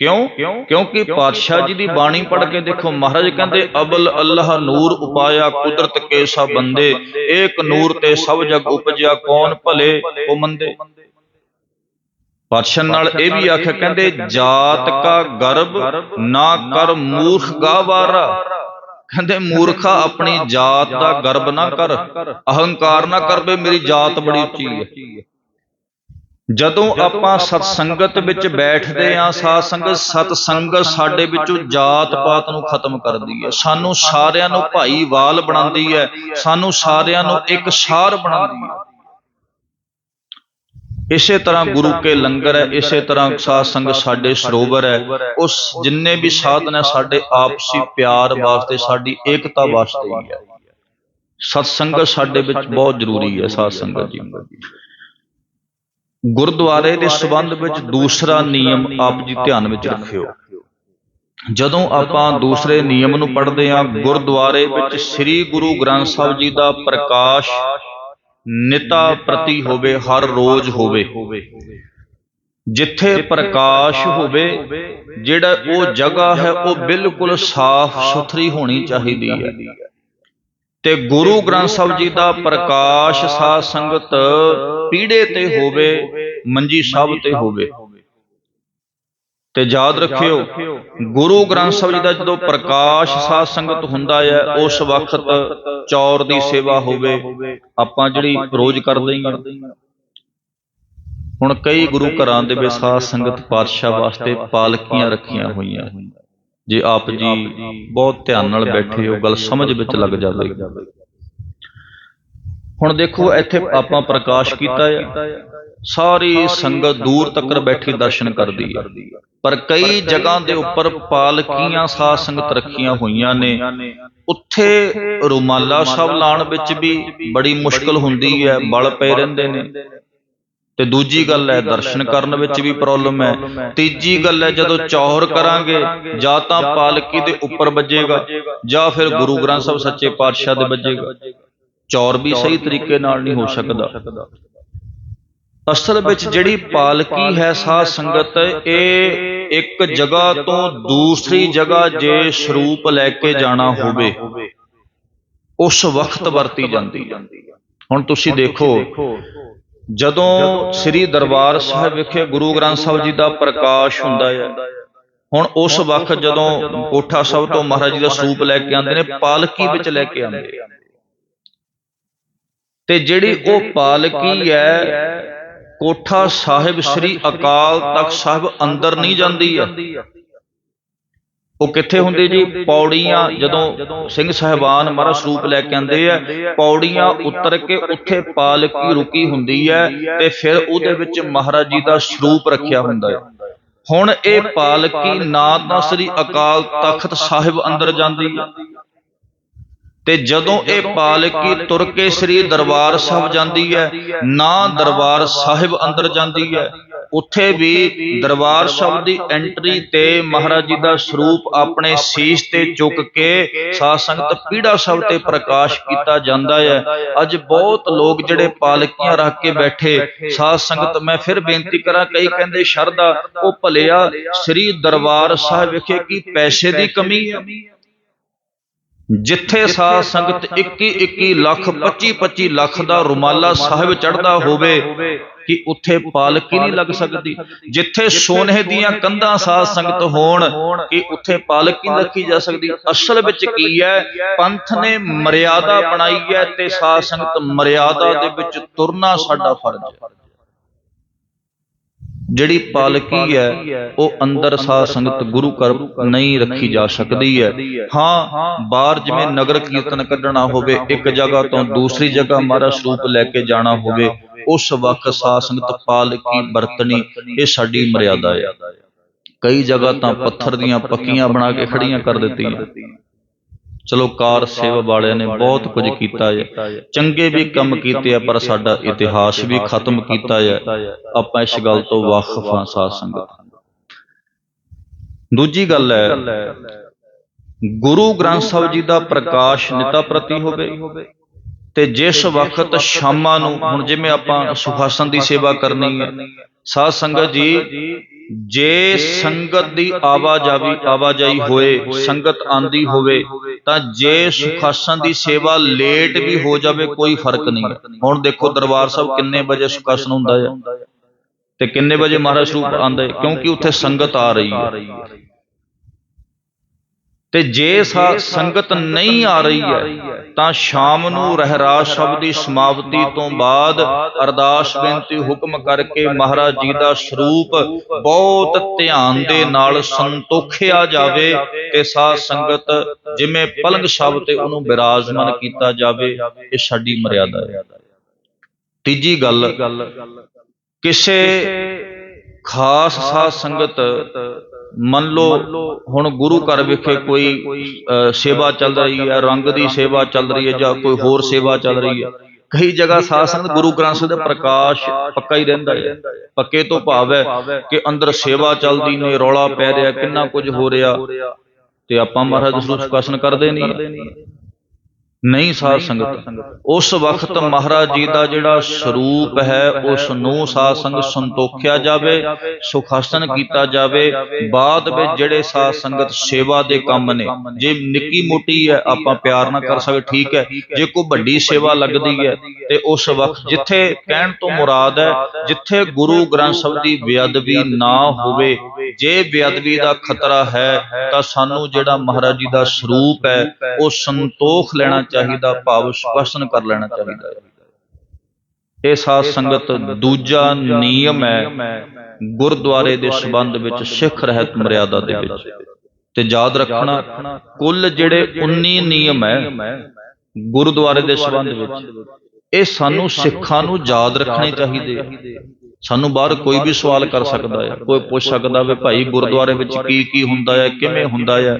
ਕਿਉਂ? ਕਿਉਂਕਿ ਪਾਤਸ਼ਾਹ ਜੀ ਦੀ ਬਾਣੀ ਪੜ੍ਹ ਕੇ ਦੇਖੋ ਮਹਾਰਾਜ ਕਹਿੰਦੇ ਅਬਲ ਅੱਲਾਹ ਨੂਰ ਉਪਾਇਆ ਕੁਦਰਤ ਕੇ ਸਭ ਬੰਦੇ। ਏਕ ਨੂਰ ਤੇ ਸਭ ਜਗ ਉਪਜਿਆ ਕੌਣ ਭਲੇ ਉਹ ਮੰਦੇ ਪਾਤਸ਼ਾਹ ਨਾਲ ਇਹ ਵੀ ਆਖਿਆ ਕਹਿੰਦੇ ਜਾਤ ਕਾ ਗਰਬ ਨਾ ਕਰ ਮੂਰਖ ਗਾਵਾਰਾ ਕਹਿੰਦੇ ਮੂਰਖਾ ਆਪਣੀ ਜਾਤ ਦਾ ਗਰਬ ਨਾ ਕਰ। ਅਹੰਕਾਰ ਨਾ ਕਰ ਬੇ ਮੇਰੀ ਜਾਤ ਬੜੀ ਉੱਚੀ ਹੈ। ਜਦੋਂ ਆਪਾਂ ਸਤ ਸੰਗਤ ਵਿੱਚ ਬੈਠਦੇ ਆਂ ਸਾਧ ਸੰਗਤ ਸਤ ਸੰਗਤ ਸਾਡੇ ਵਿੱਚੋਂ ਜਾਤ ਪਾਤ ਨੂੰ ਖਤਮ ਕਰਦੀ ਹੈ। ਸਾਨੂੰ ਸਾਰਿਆਂ ਨੂੰ ਭਾਈਵਾਲ ਬਣਾਉਂਦੀ ਹੈ। ਸਾਨੂੰ ਸਾਰਿਆਂ ਨੂੰ ਇੱਕ ਸਾਰ ਬਣਾਉਂਦੀ ਹੈ। ਇਸੇ ਤਰ੍ਹਾਂ ਗੁਰੂ ਕੇ ਲੰਗਰ ਹੈ ਇਸੇ ਤਰ੍ਹਾਂ ਸਾਧ ਸੰਗਤ ਸਾਡੇ ਸਰੋਵਰ ਹੈ ਉਸ ਜਿੰਨੇ ਵੀ ਸਾਧਨ ਹੈ ਸਾਡੇ ਆਪਸੀ ਪਿਆਰ ਵਾਸਤੇ ਸਾਡੀ ਏਕਤਾ ਵਾਸਤੇ ਹੀ ਹੈ। ਸਤ ਸੰਗਤ ਸਾਡੇ ਵਿੱਚ ਬਹੁਤ ਜ਼ਰੂਰੀ ਹੈ ਸਾਧ ਸੰਗਤ ਜੀ। ਗੁਰਦੁਆਰੇ ਦੇ ਸੰਬੰਧ ਵਿੱਚ ਦੂਸਰਾ ਨਿਯਮ ਆਪ ਜੀ ਧਿਆਨ ਵਿੱਚ ਰੱਖਿਓ। ਜਦੋਂ ਆਪਾਂ ਦੂਸਰੇ ਨਿਯਮ ਨੂੰ ਪੜ੍ਹਦੇ ਹਾਂ ਗੁਰਦੁਆਰੇ ਵਿੱਚ ਸ੍ਰੀ ਗੁਰੂ ਗ੍ਰੰਥ ਸਾਹਿਬ ਜੀ ਦਾ ਪ੍ਰਕਾਸ਼ ਨਿਤਾ ਪ੍ਰਤੀ ਹੋਵੇ ਹਰ ਰੋਜ਼ ਹੋਵੇ। ਜਿੱਥੇ ਪ੍ਰਕਾਸ਼ ਹੋਵੇ ਜਿਹੜਾ ਉਹ ਜਗ੍ਹਾ ਹੈ ਉਹ ਬਿਲਕੁਲ ਸਾਫ਼ ਸੁਥਰੀ ਹੋਣੀ ਚਾਹੀਦੀ ਹੈ। ਤੇ ਗੁਰੂ ਗ੍ਰੰਥ ਸਾਹਿਬ ਜੀ ਦਾ ਪ੍ਰਕਾਸ਼ ਸਾਧ ਸੰਗਤ ਪੀੜੇ ਤੇ ਹੋਵੇ ਮੰਜੀ ਸਾਹਿਬ ਤੇ ਹੋਵੇ। ਤੇ ਯਾਦ ਰੱਖਿਓ ਗੁਰੂ ਗ੍ਰੰਥ ਸਾਹਿਬ ਜੀ ਦਾ ਜਦੋਂ ਪ੍ਰਕਾਸ਼ ਸਾਧ ਸੰਗਤ ਹੁੰਦਾ ਹੈ ਉਸ ਵਕਤ ਚੌਰ ਦੀ ਸੇਵਾ ਹੋਵੇ ਆਪਾਂ ਜਿਹੜੀ ਰੋਜ਼ ਕਰਦੇ ਹਾਂ। ਹੁਣ ਕਈ ਗੁਰੂ ਘਰਾਂ ਦੇ ਵਿੱਚ ਸਾਧ ਸੰਗਤ ਪਾਤਸ਼ਾਹ ਵਾਸਤੇ ਪਾਲਕੀਆਂ ਰੱਖੀਆਂ ਹੋਈਆਂ। ਜੇ ਆਪ ਜੀ ਬਹੁਤ ਧਿਆਨ ਨਾਲ ਬੈਠੇ ਹੋ ਗੱਲ ਸਮਝ ਵਿੱਚ ਲੱਗ ਜਾਵੇਗੀ ਹੁਣ ਦੇਖੋ ਇੱਥੇ ਆਪਾਂ ਪ੍ਰਕਾਸ਼ ਕੀਤਾ ਹੈ ਸਾਰੀ ਸੰਗਤ ਦੂਰ ਤੱਕ ਬੈਠੀ ਦਰਸ਼ਨ ਕਰਦੀ ਹੈ ਪਰ ਕਈ ਜਗ੍ਹਾ ਦੇ ਉੱਪਰ ਪਾਲਕੀਆਂ ਸਾਧ ਸੰਗਤ ਰੱਖੀਆਂ ਹੋਈਆਂ ਨੇ। ਉੱਥੇ ਰੁਮਾਲਾ ਸਾਹਿਬ ਲਾਣ ਵਿੱਚ ਵੀ ਬੜੀ ਮੁਸ਼ਕਲ ਹੁੰਦੀ ਹੈ ਬਲ ਪਏ ਰਹਿੰਦੇ ਨੇ। ਤੇ ਦੂਜੀ ਗੱਲ ਹੈ ਦਰਸ਼ਨ ਕਰਨ ਵਿੱਚ ਵੀ ਪ੍ਰੋਬਲਮ ਹੈ। ਤੀਜੀ ਗੱਲ ਹੈ ਜਦੋਂ ਚੌਹਰ ਕਰਾਂਗੇ ਜਾਂ ਤਾਂ ਪਾਲਕੀ ਦੇ ਉੱਪਰ ਵੱਜੇਗਾ ਜਾਂ ਫਿਰ ਗੁਰੂ ਗ੍ਰੰਥ ਸਾਹਿਬ ਸੱਚੇ ਪਾਤਸ਼ਾਹ ਦੇ ਵੱਜੇਗਾ। ਚੌਰ ਵੀ ਸਹੀ ਤਰੀਕੇ ਨਾਲ ਨਹੀਂ ਹੋ ਸਕਦਾ। ਅਸਲ ਵਿੱਚ ਜਿਹੜੀ ਪਾਲਕੀ ਹੈ ਸਾਧ ਸੰਗਤ ਇਹ ਇੱਕ ਜਗ੍ਹਾ ਤੋਂ ਦੂਸਰੀ ਜਗ੍ਹਾ ਜੇ ਸਰੂਪ ਲੈ ਕੇ ਜਾਣਾ ਹੋਵੇ ਉਸ ਵਕਤ ਵਰਤੀ ਜਾਂਦੀ ਹੈ। ਹੁਣ ਤੁਸੀਂ ਦੇਖੋ ਜਦੋਂ ਸ੍ਰੀ ਦਰਬਾਰ ਸਾਹਿਬ ਵਿਖੇ ਗੁਰੂ ਗ੍ਰੰਥ ਸਾਹਿਬ ਜੀ ਦਾ ਪ੍ਰਕਾਸ਼ ਹੁੰਦਾ ਹੈ। ਹੁਣ ਉਸ ਵਕਤ ਜਦੋਂ ਕੋਠਾ ਸਾਹਿਬ ਤੋਂ ਮਹਾਰਾਜ ਜੀ ਦਾ ਸਰੂਪ ਲੈ ਕੇ ਆਉਂਦੇ ਨੇ ਪਾਲਕੀ ਵਿੱਚ ਲੈ ਕੇ ਆਉਂਦੇ ਤੇ ਜਿਹੜੀ ਉਹ ਪਾਲਕੀ ਹੈ ਕੋਠਾ ਸਾਹਿਬ ਸ੍ਰੀ ਅਕਾਲ ਤਖਤ ਸਾਹਿਬ ਅੰਦਰ ਨਹੀਂ ਜਾਂਦੀ ਹੈ ਉਹ ਕਿੱਥੇ ਹੁੰਦੇ ਜੀ? ਪੌੜੀਆਂ ਜਦੋਂ ਸਿੰਘ ਸਹਿਬਾਨ ਮਹਾਰਾਜ ਸਰੂਪ ਲੈ ਕੇ ਆਂਦੇ ਆ ਪੌੜੀਆਂ ਉਤਰ ਕੇ ਉੱਥੇ ਪਾਲਕੀ ਰੁਕੀ ਹੁੰਦੀ ਹੈ ਤੇ ਫਿਰ ਉਹਦੇ ਵਿੱਚ ਮਹਾਰਾਜ ਜੀ ਦਾ ਸਰੂਪ ਰੱਖਿਆ ਹੁੰਦਾ ਹੈ। ਹੁਣ ਇਹ ਪਾਲਕੀ ਨਾ ਤਾਂ ਸ੍ਰੀ ਅਕਾਲ ਤਖਤ ਸਾਹਿਬ ਅੰਦਰ ਜਾਂਦੀ ਹੈ ਤੇ ਜਦੋਂ ਇਹ ਪਾਲਕੀ ਤੁਰ ਕੇ ਸ੍ਰੀ ਦਰਬਾਰ ਸਾਹਿਬ ਜਾਂਦੀ ਹੈ ਨਾ ਦਰਬਾਰ ਸਾਹਿਬ ਅੰਦਰ ਜਾਂਦੀ ਹੈ। ਉੱਥੇ ਵੀ ਦਰਬਾਰ ਸਾਹਿਬ ਦੀ ਐਂਟਰੀ ਤੇ ਮਹਾਰਾਜ ਜੀ ਦਾ ਸਰੂਪ ਆਪਣੇ ਸੀਸ ਤੇ ਚੁੱਕ ਕੇ ਸਾਧ ਸੰਗਤ ਪੀੜਾ ਸਾਹਿਬ ਤੇ ਪ੍ਰਕਾਸ਼ ਕੀਤਾ ਜਾਂਦਾ ਹੈ। ਅੱਜ ਬਹੁਤ ਲੋਕ ਜਿਹੜੇ ਪਾਲਕੀਆਂ ਰੱਖ ਕੇ ਬੈਠੇ ਸਾਧ ਸੰਗਤ ਮੈਂ ਫਿਰ ਬੇਨਤੀ ਕਰਾਂ ਕਈ ਕਹਿੰਦੇ ਸ਼ਰਧਾ ਉਹ ਭਲਿਆ ਸ੍ਰੀ ਦਰਬਾਰ ਸਾਹਿਬ ਵਿਖੇ ਕੀ ਪੈਸੇ ਦੀ ਕਮੀ ਹੈ? ਜਿੱਥੇ ਸਾਧ ਸੰਗਤ 21 21 ਲੱਖ 25 25 ਲੱਖ ਦਾ ਰੁਮਾਲਾ ਸਾਹਿਬ ਚੜਦਾ ਹੋਵੇ ਕਿ ਉੱਥੇ ਪਾਲਕੀ ਨਹੀਂ ਲੱਗ ਸਕਦੀ। ਜਿੱਥੇ ਸੋਨੇ ਦੀਆਂ ਕੰਧਾਂ ਸਾਧ ਸੰਗਤ ਹੋਣ ਕਿ ਉੱਥੇ ਪਾਲਕੀ ਨਹੀਂ ਰੱਖੀ ਜਾ ਸਕਦੀ। ਅਸਲ ਵਿੱਚ ਕੀ ਹੈ? ਪੰਥ ਨੇ ਮਰਿਆਦਾ ਬਣਾਈ ਹੈ ਤੇ ਸਾਧ ਸੰਗਤ ਮਰਿਆਦਾ ਦੇ ਵਿੱਚ ਤੁਰਨਾ ਸਾਡਾ ਫਰਜ਼ ਹੈ। ਜਿਹੜੀ ਪਾਲਕੀ ਹੈ ਉਹ ਅੰਦਰ ਸਾਧ ਸੰਗਤ ਗੁਰੂ ਘਰ ਨਹੀਂ ਰੱਖੀ ਜਾ ਸਕਦੀ ਹੈ। ਹਾਂ। ਬਾਹਰ ਜਿਵੇਂ ਨਗਰ ਕੀਰਤਨ ਕੱਢਣਾ ਹੋਵੇ ਇੱਕ ਜਗ੍ਹਾ ਤੋਂ ਦੂਸਰੀ ਜਗ੍ਹਾ ਮਹਾਰਾਜ ਸਰੂਪ ਲੈ ਕੇ ਜਾਣਾ ਹੋਵੇ ਉਸ ਵਕਤ ਸਾਧ ਸੰਗਤ ਪਾਲਕੀ ਵਰਤਣੀ ਇਹ ਸਾਡੀ ਮਰਿਆਦਾ ਹੈ। ਕਈ ਜਗ੍ਹਾ ਤਾਂ ਪੱਥਰ ਦੀਆਂ ਪੱਕੀਆਂ ਬਣਾ ਕੇ ਖੜੀਆਂ ਕਰ ਦਿੱਤੀਆਂ। ਚਲੋ ਕਾਰ ਸੇਵਾ ਵਾਲਿਆਂ ਨੇ ਬਹੁਤ ਕੁਝ ਕੀਤਾ ਹੈ। ਚੰਗੇ ਵੀ ਕੰਮ ਕੀਤੇ ਆ ਪਰ ਸਾਡਾ ਇਤਿਹਾਸ ਵੀ ਖਤਮ ਕੀਤਾ ਹੈ। ਆਪਾਂ ਇਸ ਗੱਲ ਤੋਂ ਵਾਕਿਫ ਹਾਂ ਸਾਧ ਸੰਗਤ। ਦੂਜੀ ਗੱਲ ਹੈ ਗੁਰੂ ਗ੍ਰੰਥ ਸਾਹਿਬ ਜੀ ਦਾ ਪ੍ਰਕਾਸ਼ ਨਿਤਾ ਪ੍ਰਤੀ ਹੋਵੇ ਤੇ ਜਿਸ ਵਕਤ ਸ਼ਾਮਾਂ ਨੂੰ ਹੁਣ ਜਿਵੇਂ ਆਪਾਂ ਸੁਖਾਸਨ ਦੀ ਸੇਵਾ ਕਰਨੀ ਹੈ। ਸਾਧ ਸੰਗਤ ਜੀ ਜੇ ਸੰਗਤ ਦੀ ਆਵਾਜਾਈ ਆਵਾਜਾਈ ਹੋਏ, ਸੰਗਤ ਆਂਦੀ ਹੋਵੇ, ਤਾਂ ਜੇ ਸੁਖਾਸਨ ਦੀ ਸੇਵਾ ਲੇਟ ਵੀ ਹੋ ਜਾਵੇ, ਕੋਈ ਫ਼ਰਕ ਨਹੀਂ ਹੁਣ ਦੇਖੋ ਦਰਬਾਰ ਸਾਹਿਬ ਕਿੰਨੇ ਵਜੇ ਸੁਖਾਸਨ ਹੁੰਦਾ ਹੈ ਤੇ ਕਿੰਨੇ ਵਜੇ ਮਹਾਰਾਜ ਸਰੂਪ ਆਂਦਾ ਹੈ? ਕਿਉਂਕਿ ਉੱਥੇ ਸੰਗਤ ਆ ਰਹੀ ਹੈ। ਤੇ ਜੇ ਸੰਗਤ ਨਹੀਂ ਆ ਰਹੀ ਹੈ ਤਾਂ ਸ਼ਾਮ ਨੂੰ ਰਹਿਰਾਸ ਸ਼ਬਦ ਦੀ ਸਮਾਪਤੀ ਤੋਂ ਬਾਅਦ ਅਰਦਾਸ ਬੇਨਤੀ ਹੁਕਮ ਕਰਕੇ ਮਹਾਰਾਜ ਜੀ ਦਾ ਸਰੂਪ ਬਹੁਤ ਧਿਆਨ ਦੇ ਨਾਲ ਸੰਤੋਖਿਆ ਜਾਵੇ ਤੇ ਸਾਧ ਸੰਗਤ ਜਿਵੇਂ ਪਲੰਗ ਸ਼ਬਦ ਤੇ ਉਹਨੂੰ ਬਿਰਾਜਮਾਨ ਕੀਤਾ ਜਾਵੇ ਇਹ ਸਾਡੀ ਮਰਿਆਦਾ ਹੈ। ਤੀਜੀ ਗੱਲ ਕਿਸੇ ਖਾਸ ਸਾਧ ਸੰਗਤ ਮੰਨ ਲਓ ਹੁਣ ਗੁਰੂ ਘਰ ਵਿਖੇ ਕੋਈ ਸੇਵਾ ਚੱਲ ਰਹੀ ਹੈ ਰੰਗ ਦੀ ਸੇਵਾ ਚੱਲ ਰਹੀ ਹੈ ਜਾਂ ਕੋਈ ਹੋਰ ਸੇਵਾ ਚੱਲ ਰਹੀ ਹੈ ਕਈ ਜਗ੍ਹਾ ਸਾਧ ਸੰਗਤ ਗੁਰੂ ਗ੍ਰੰਥ ਸਾਹਿਬ ਦਾ ਪ੍ਰਕਾਸ਼ ਪੱਕਾ ਹੀ ਰਹਿੰਦਾ ਹੈ। ਪੱਕੇ ਤੋਂ ਭਾਵ ਹੈ ਕਿ ਅੰਦਰ ਸੇਵਾ ਚੱਲਦੀ ਨੇ ਰੌਲਾ ਪੈ ਰਿਹਾ ਕਿੰਨਾ ਕੁਝ ਹੋ ਰਿਹਾ। ਤੇ ਆਪਾਂ ਮਹਾਰਾਜ ਸਰੂਪ ਪ੍ਰਕਾਸ਼ਨ ਕਰਦੇ ਨਹੀਂ। ਨਹੀਂ ਸਾਧ ਸੰਗਤ। ਉਸ ਵਕਤ ਮਹਾਰਾਜ ਜੀ ਦਾ ਜਿਹੜਾ ਸਰੂਪ ਹੈ ਉਸ ਨੂੰ ਸਾਧ ਸੰਗਤ ਸੰਤੋਖਿਆ ਜਾਵੇ ਸੁਖਾਸਨ ਕੀਤਾ ਜਾਵੇ ਬਾਅਦ ਵਿੱਚ ਜਿਹੜੇ ਸਾਧ ਸੰਗਤ ਸੇਵਾ ਦੇ ਕੰਮ ਨੇ ਜੇ ਨਿੱਕੀ ਮੋਟੀ ਹੈ ਆਪਾਂ ਪਿਆਰ ਨਾਲ ਕਰ ਸਕਦੇ ਠੀਕ ਹੈ। ਜੇ ਕੋਈ ਵੱਡੀ ਸੇਵਾ ਲੱਗਦੀ ਹੈ ਤੇ ਉਸ ਵਕਤ ਜਿੱਥੇ ਕਹਿਣ ਤੋਂ ਮੁਰਾਦ ਹੈ ਜਿੱਥੇ ਗੁਰੂ ਗ੍ਰੰਥ ਸਾਹਿਬ ਦੀ ਬੇਅਦਬੀ ਨਾ ਹੋਵੇ ਜੇ ਬੇਅਦਬੀ ਦਾ ਖਤਰਾ ਹੈ ਤਾਂ ਸਾਨੂੰ ਜਿਹੜਾ ਮਹਾਰਾਜ ਜੀ ਦਾ ਸਰੂਪ ਹੈ ਉਹ ਸੰਤੋਖ ਲੈਣਾ ਚਾਹੀਦਾ ਭਾਵ ਸਪਸ਼ਟ ਕਰ ਲੈਣਾ ਚਾਹੀਦਾ ਹੈ। ਇਹ ਸਾਧ ਸੰਗਤ ਦੂਜਾ ਨਿਯਮ ਹੈ। ਗੁਰਦੁਆਰੇ ਦੇ ਸੰਬੰਧ ਵਿੱਚ ਸਿੱਖ ਰਹਿਤ ਮਰਿਆਦਾ ਦੇ ਵਿੱਚ। ਤੇ ਯਾਦ ਰੱਖਣਾ ਕੁੱਲ ਜਿਹੜੇ 19 ਨਿਯਮ ਹੈ ਗੁਰਦੁਆਰੇ ਦੇ ਸੰਬੰਧ ਵਿੱਚ ਇਹ ਸਾਨੂੰ ਸਿੱਖਾਂ ਨੂੰ ਯਾਦ ਰੱਖਣੇ ਚਾਹੀਦੇ। ਸਾਨੂੰ ਬਾਹਰ ਕੋਈ ਵੀ ਸਵਾਲ ਕਰ ਸਕਦਾ ਹੈ। ਕੋਈ ਪੁੱਛ ਸਕਦਾ ਵੀ ਭਾਈ ਗੁਰਦੁਆਰੇ ਵਿੱਚ ਕੀ ਕੀ ਹੁੰਦਾ ਹੈ ਕਿਵੇਂ ਹੁੰਦਾ ਹੈ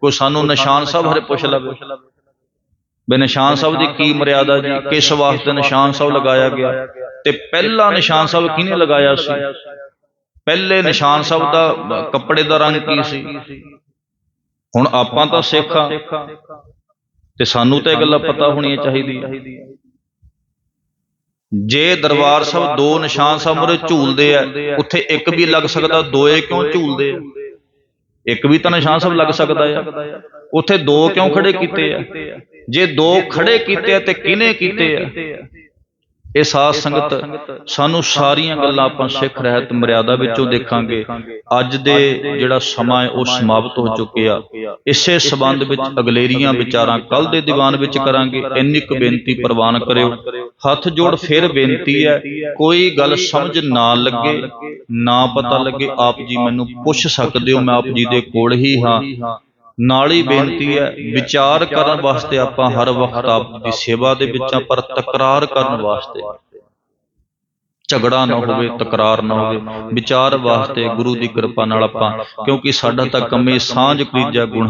ਕੋਈ ਸਾਨੂੰ ਨਿਸ਼ਾਨ ਸਾਹਿਬ ਹਰੇ ਪੁੱਛ ਲਵੇ। ਵੀ ਨਿਸ਼ਾਨ ਸਾਹਿਬ ਦੀ ਕੀ ਮਰਿਆਦਾ ਜੀ? ਕਿਸ ਵਾਸਤੇ ਨਿਸ਼ਾਨ ਸਾਹਿਬ ਲਗਾਇਆ ਗਿਆ? ਤੇ ਪਹਿਲਾ ਨਿਸ਼ਾਨ ਸਾਹਿਬ ਕਿਹਨੇ ਲਗਾਇਆ ਸੀ? ਪਹਿਲੇ ਨਿਸ਼ਾਨ ਸਾਹਿਬ ਦਾ ਕੱਪੜੇ ਦਾ ਰੰਗ ਕੀ ਸੀ? ਹੁਣ ਆਪਾਂ ਤਾਂ ਸਿੱਖ। ਆ ਤੇ ਸਾਨੂੰ ਤਾਂ ਇਹ ਗੱਲਾਂ ਪਤਾ ਹੋਣੀਆਂ ਚਾਹੀਦੀਆਂ। ਜੇ ਦਰਬਾਰ ਸਾਹਿਬ ਦੋ ਨਿਸ਼ਾਨ ਸਾਹਿਬ ਮੁਰੇ ਝੂਲਦੇ ਆ ਉੱਥੇ ਇੱਕ ਵੀ ਲੱਗ ਸਕਦਾ ਦੋਏ ਕਿਉਂ ਝੂਲਦੇ ਆ? ਇੱਕ ਵੀ ਤਾਂ ਨਿਸ਼ਾਨ ਸਾਹਿਬ ਲੱਗ ਸਕਦਾ ਆ। ਉੱਥੇ ਦੋ ਕਿਉਂ ਖੜੇ ਕੀਤੇ ਆ? ਜੇ ਦੋ ਖੜੇ ਕੀਤੇ ਤੇ ਕਿਹਨੇ ਕੀਤੇ ਆ? ਇਹ ਸਾਧ ਸੰਗਤ ਸਾਨੂੰ ਸਾਰੀਆਂ ਗੱਲਾਂ ਆਪਾਂ ਸਿੱਖ ਰਹਿਤ ਮਰਿਆਦਾ ਵਿੱਚੋਂ ਦੇਖਾਂਗੇ। ਅੱਜ ਦੇ ਜਿਹੜਾ ਸਮਾਂ ਹੈ ਉਹ ਸਮਾਪਤ ਹੋ ਚੁੱਕਿਆ। ਇਸੇ ਸਬੰਧ ਵਿੱਚ ਅਗਲੇਰੀਆਂ ਵਿਚਾਰਾਂ ਕੱਲ ਦੇ ਦੀਵਾਨ ਵਿੱਚ ਕਰਾਂਗੇ। ਇੰਨੀ ਕੁ ਬੇਨਤੀ ਪ੍ਰਵਾਨ ਕਰਿਓ। ਹੱਥ ਜੋੜ ਫਿਰ ਬੇਨਤੀ ਹੈ। ਕੋਈ ਗੱਲ ਸਮਝ ਨਾ ਲੱਗੇ ਨਾ ਪਤਾ ਲੱਗੇ। ਆਪ ਜੀ ਮੈਨੂੰ ਪੁੱਛ ਸਕਦੇ ਹੋ ਮੈਂ ਆਪ ਜੀ ਦੇ ਕੋਲ ਹੀ ਹਾਂ। ਨਾਲ ਹੀ ਬੇਨਤੀ ਹੈ ਵਿਚਾਰ ਕਰਨ ਵਾਸਤੇ ਆਪਾਂ ਹਰ ਵਕਤ ਆਪ ਦੀ ਸੇਵਾ ਦੇ ਵਿੱਚ ਹਾਂ ਪਰ ਤਕਰਾਰ ਕਰਨ ਵਾਸਤੇ। ਝਗੜਾ ਨਾ ਹੋਵੇ ਤਕਰਾਰ ਨਾ ਹੋਵੇ। ਵਿਚਾਰ ਵਾਸਤੇ ਗੁਰੂ ਦੀ ਕਿਰਪਾ ਨਾਲ ਆਪਾਂ ਕਿਉਂਕਿ ਸਾਡਾ ਤਾਂ ਕੰਮੇ ਸਾਂਝ ਕਰੀਜਾ ਗੁਣ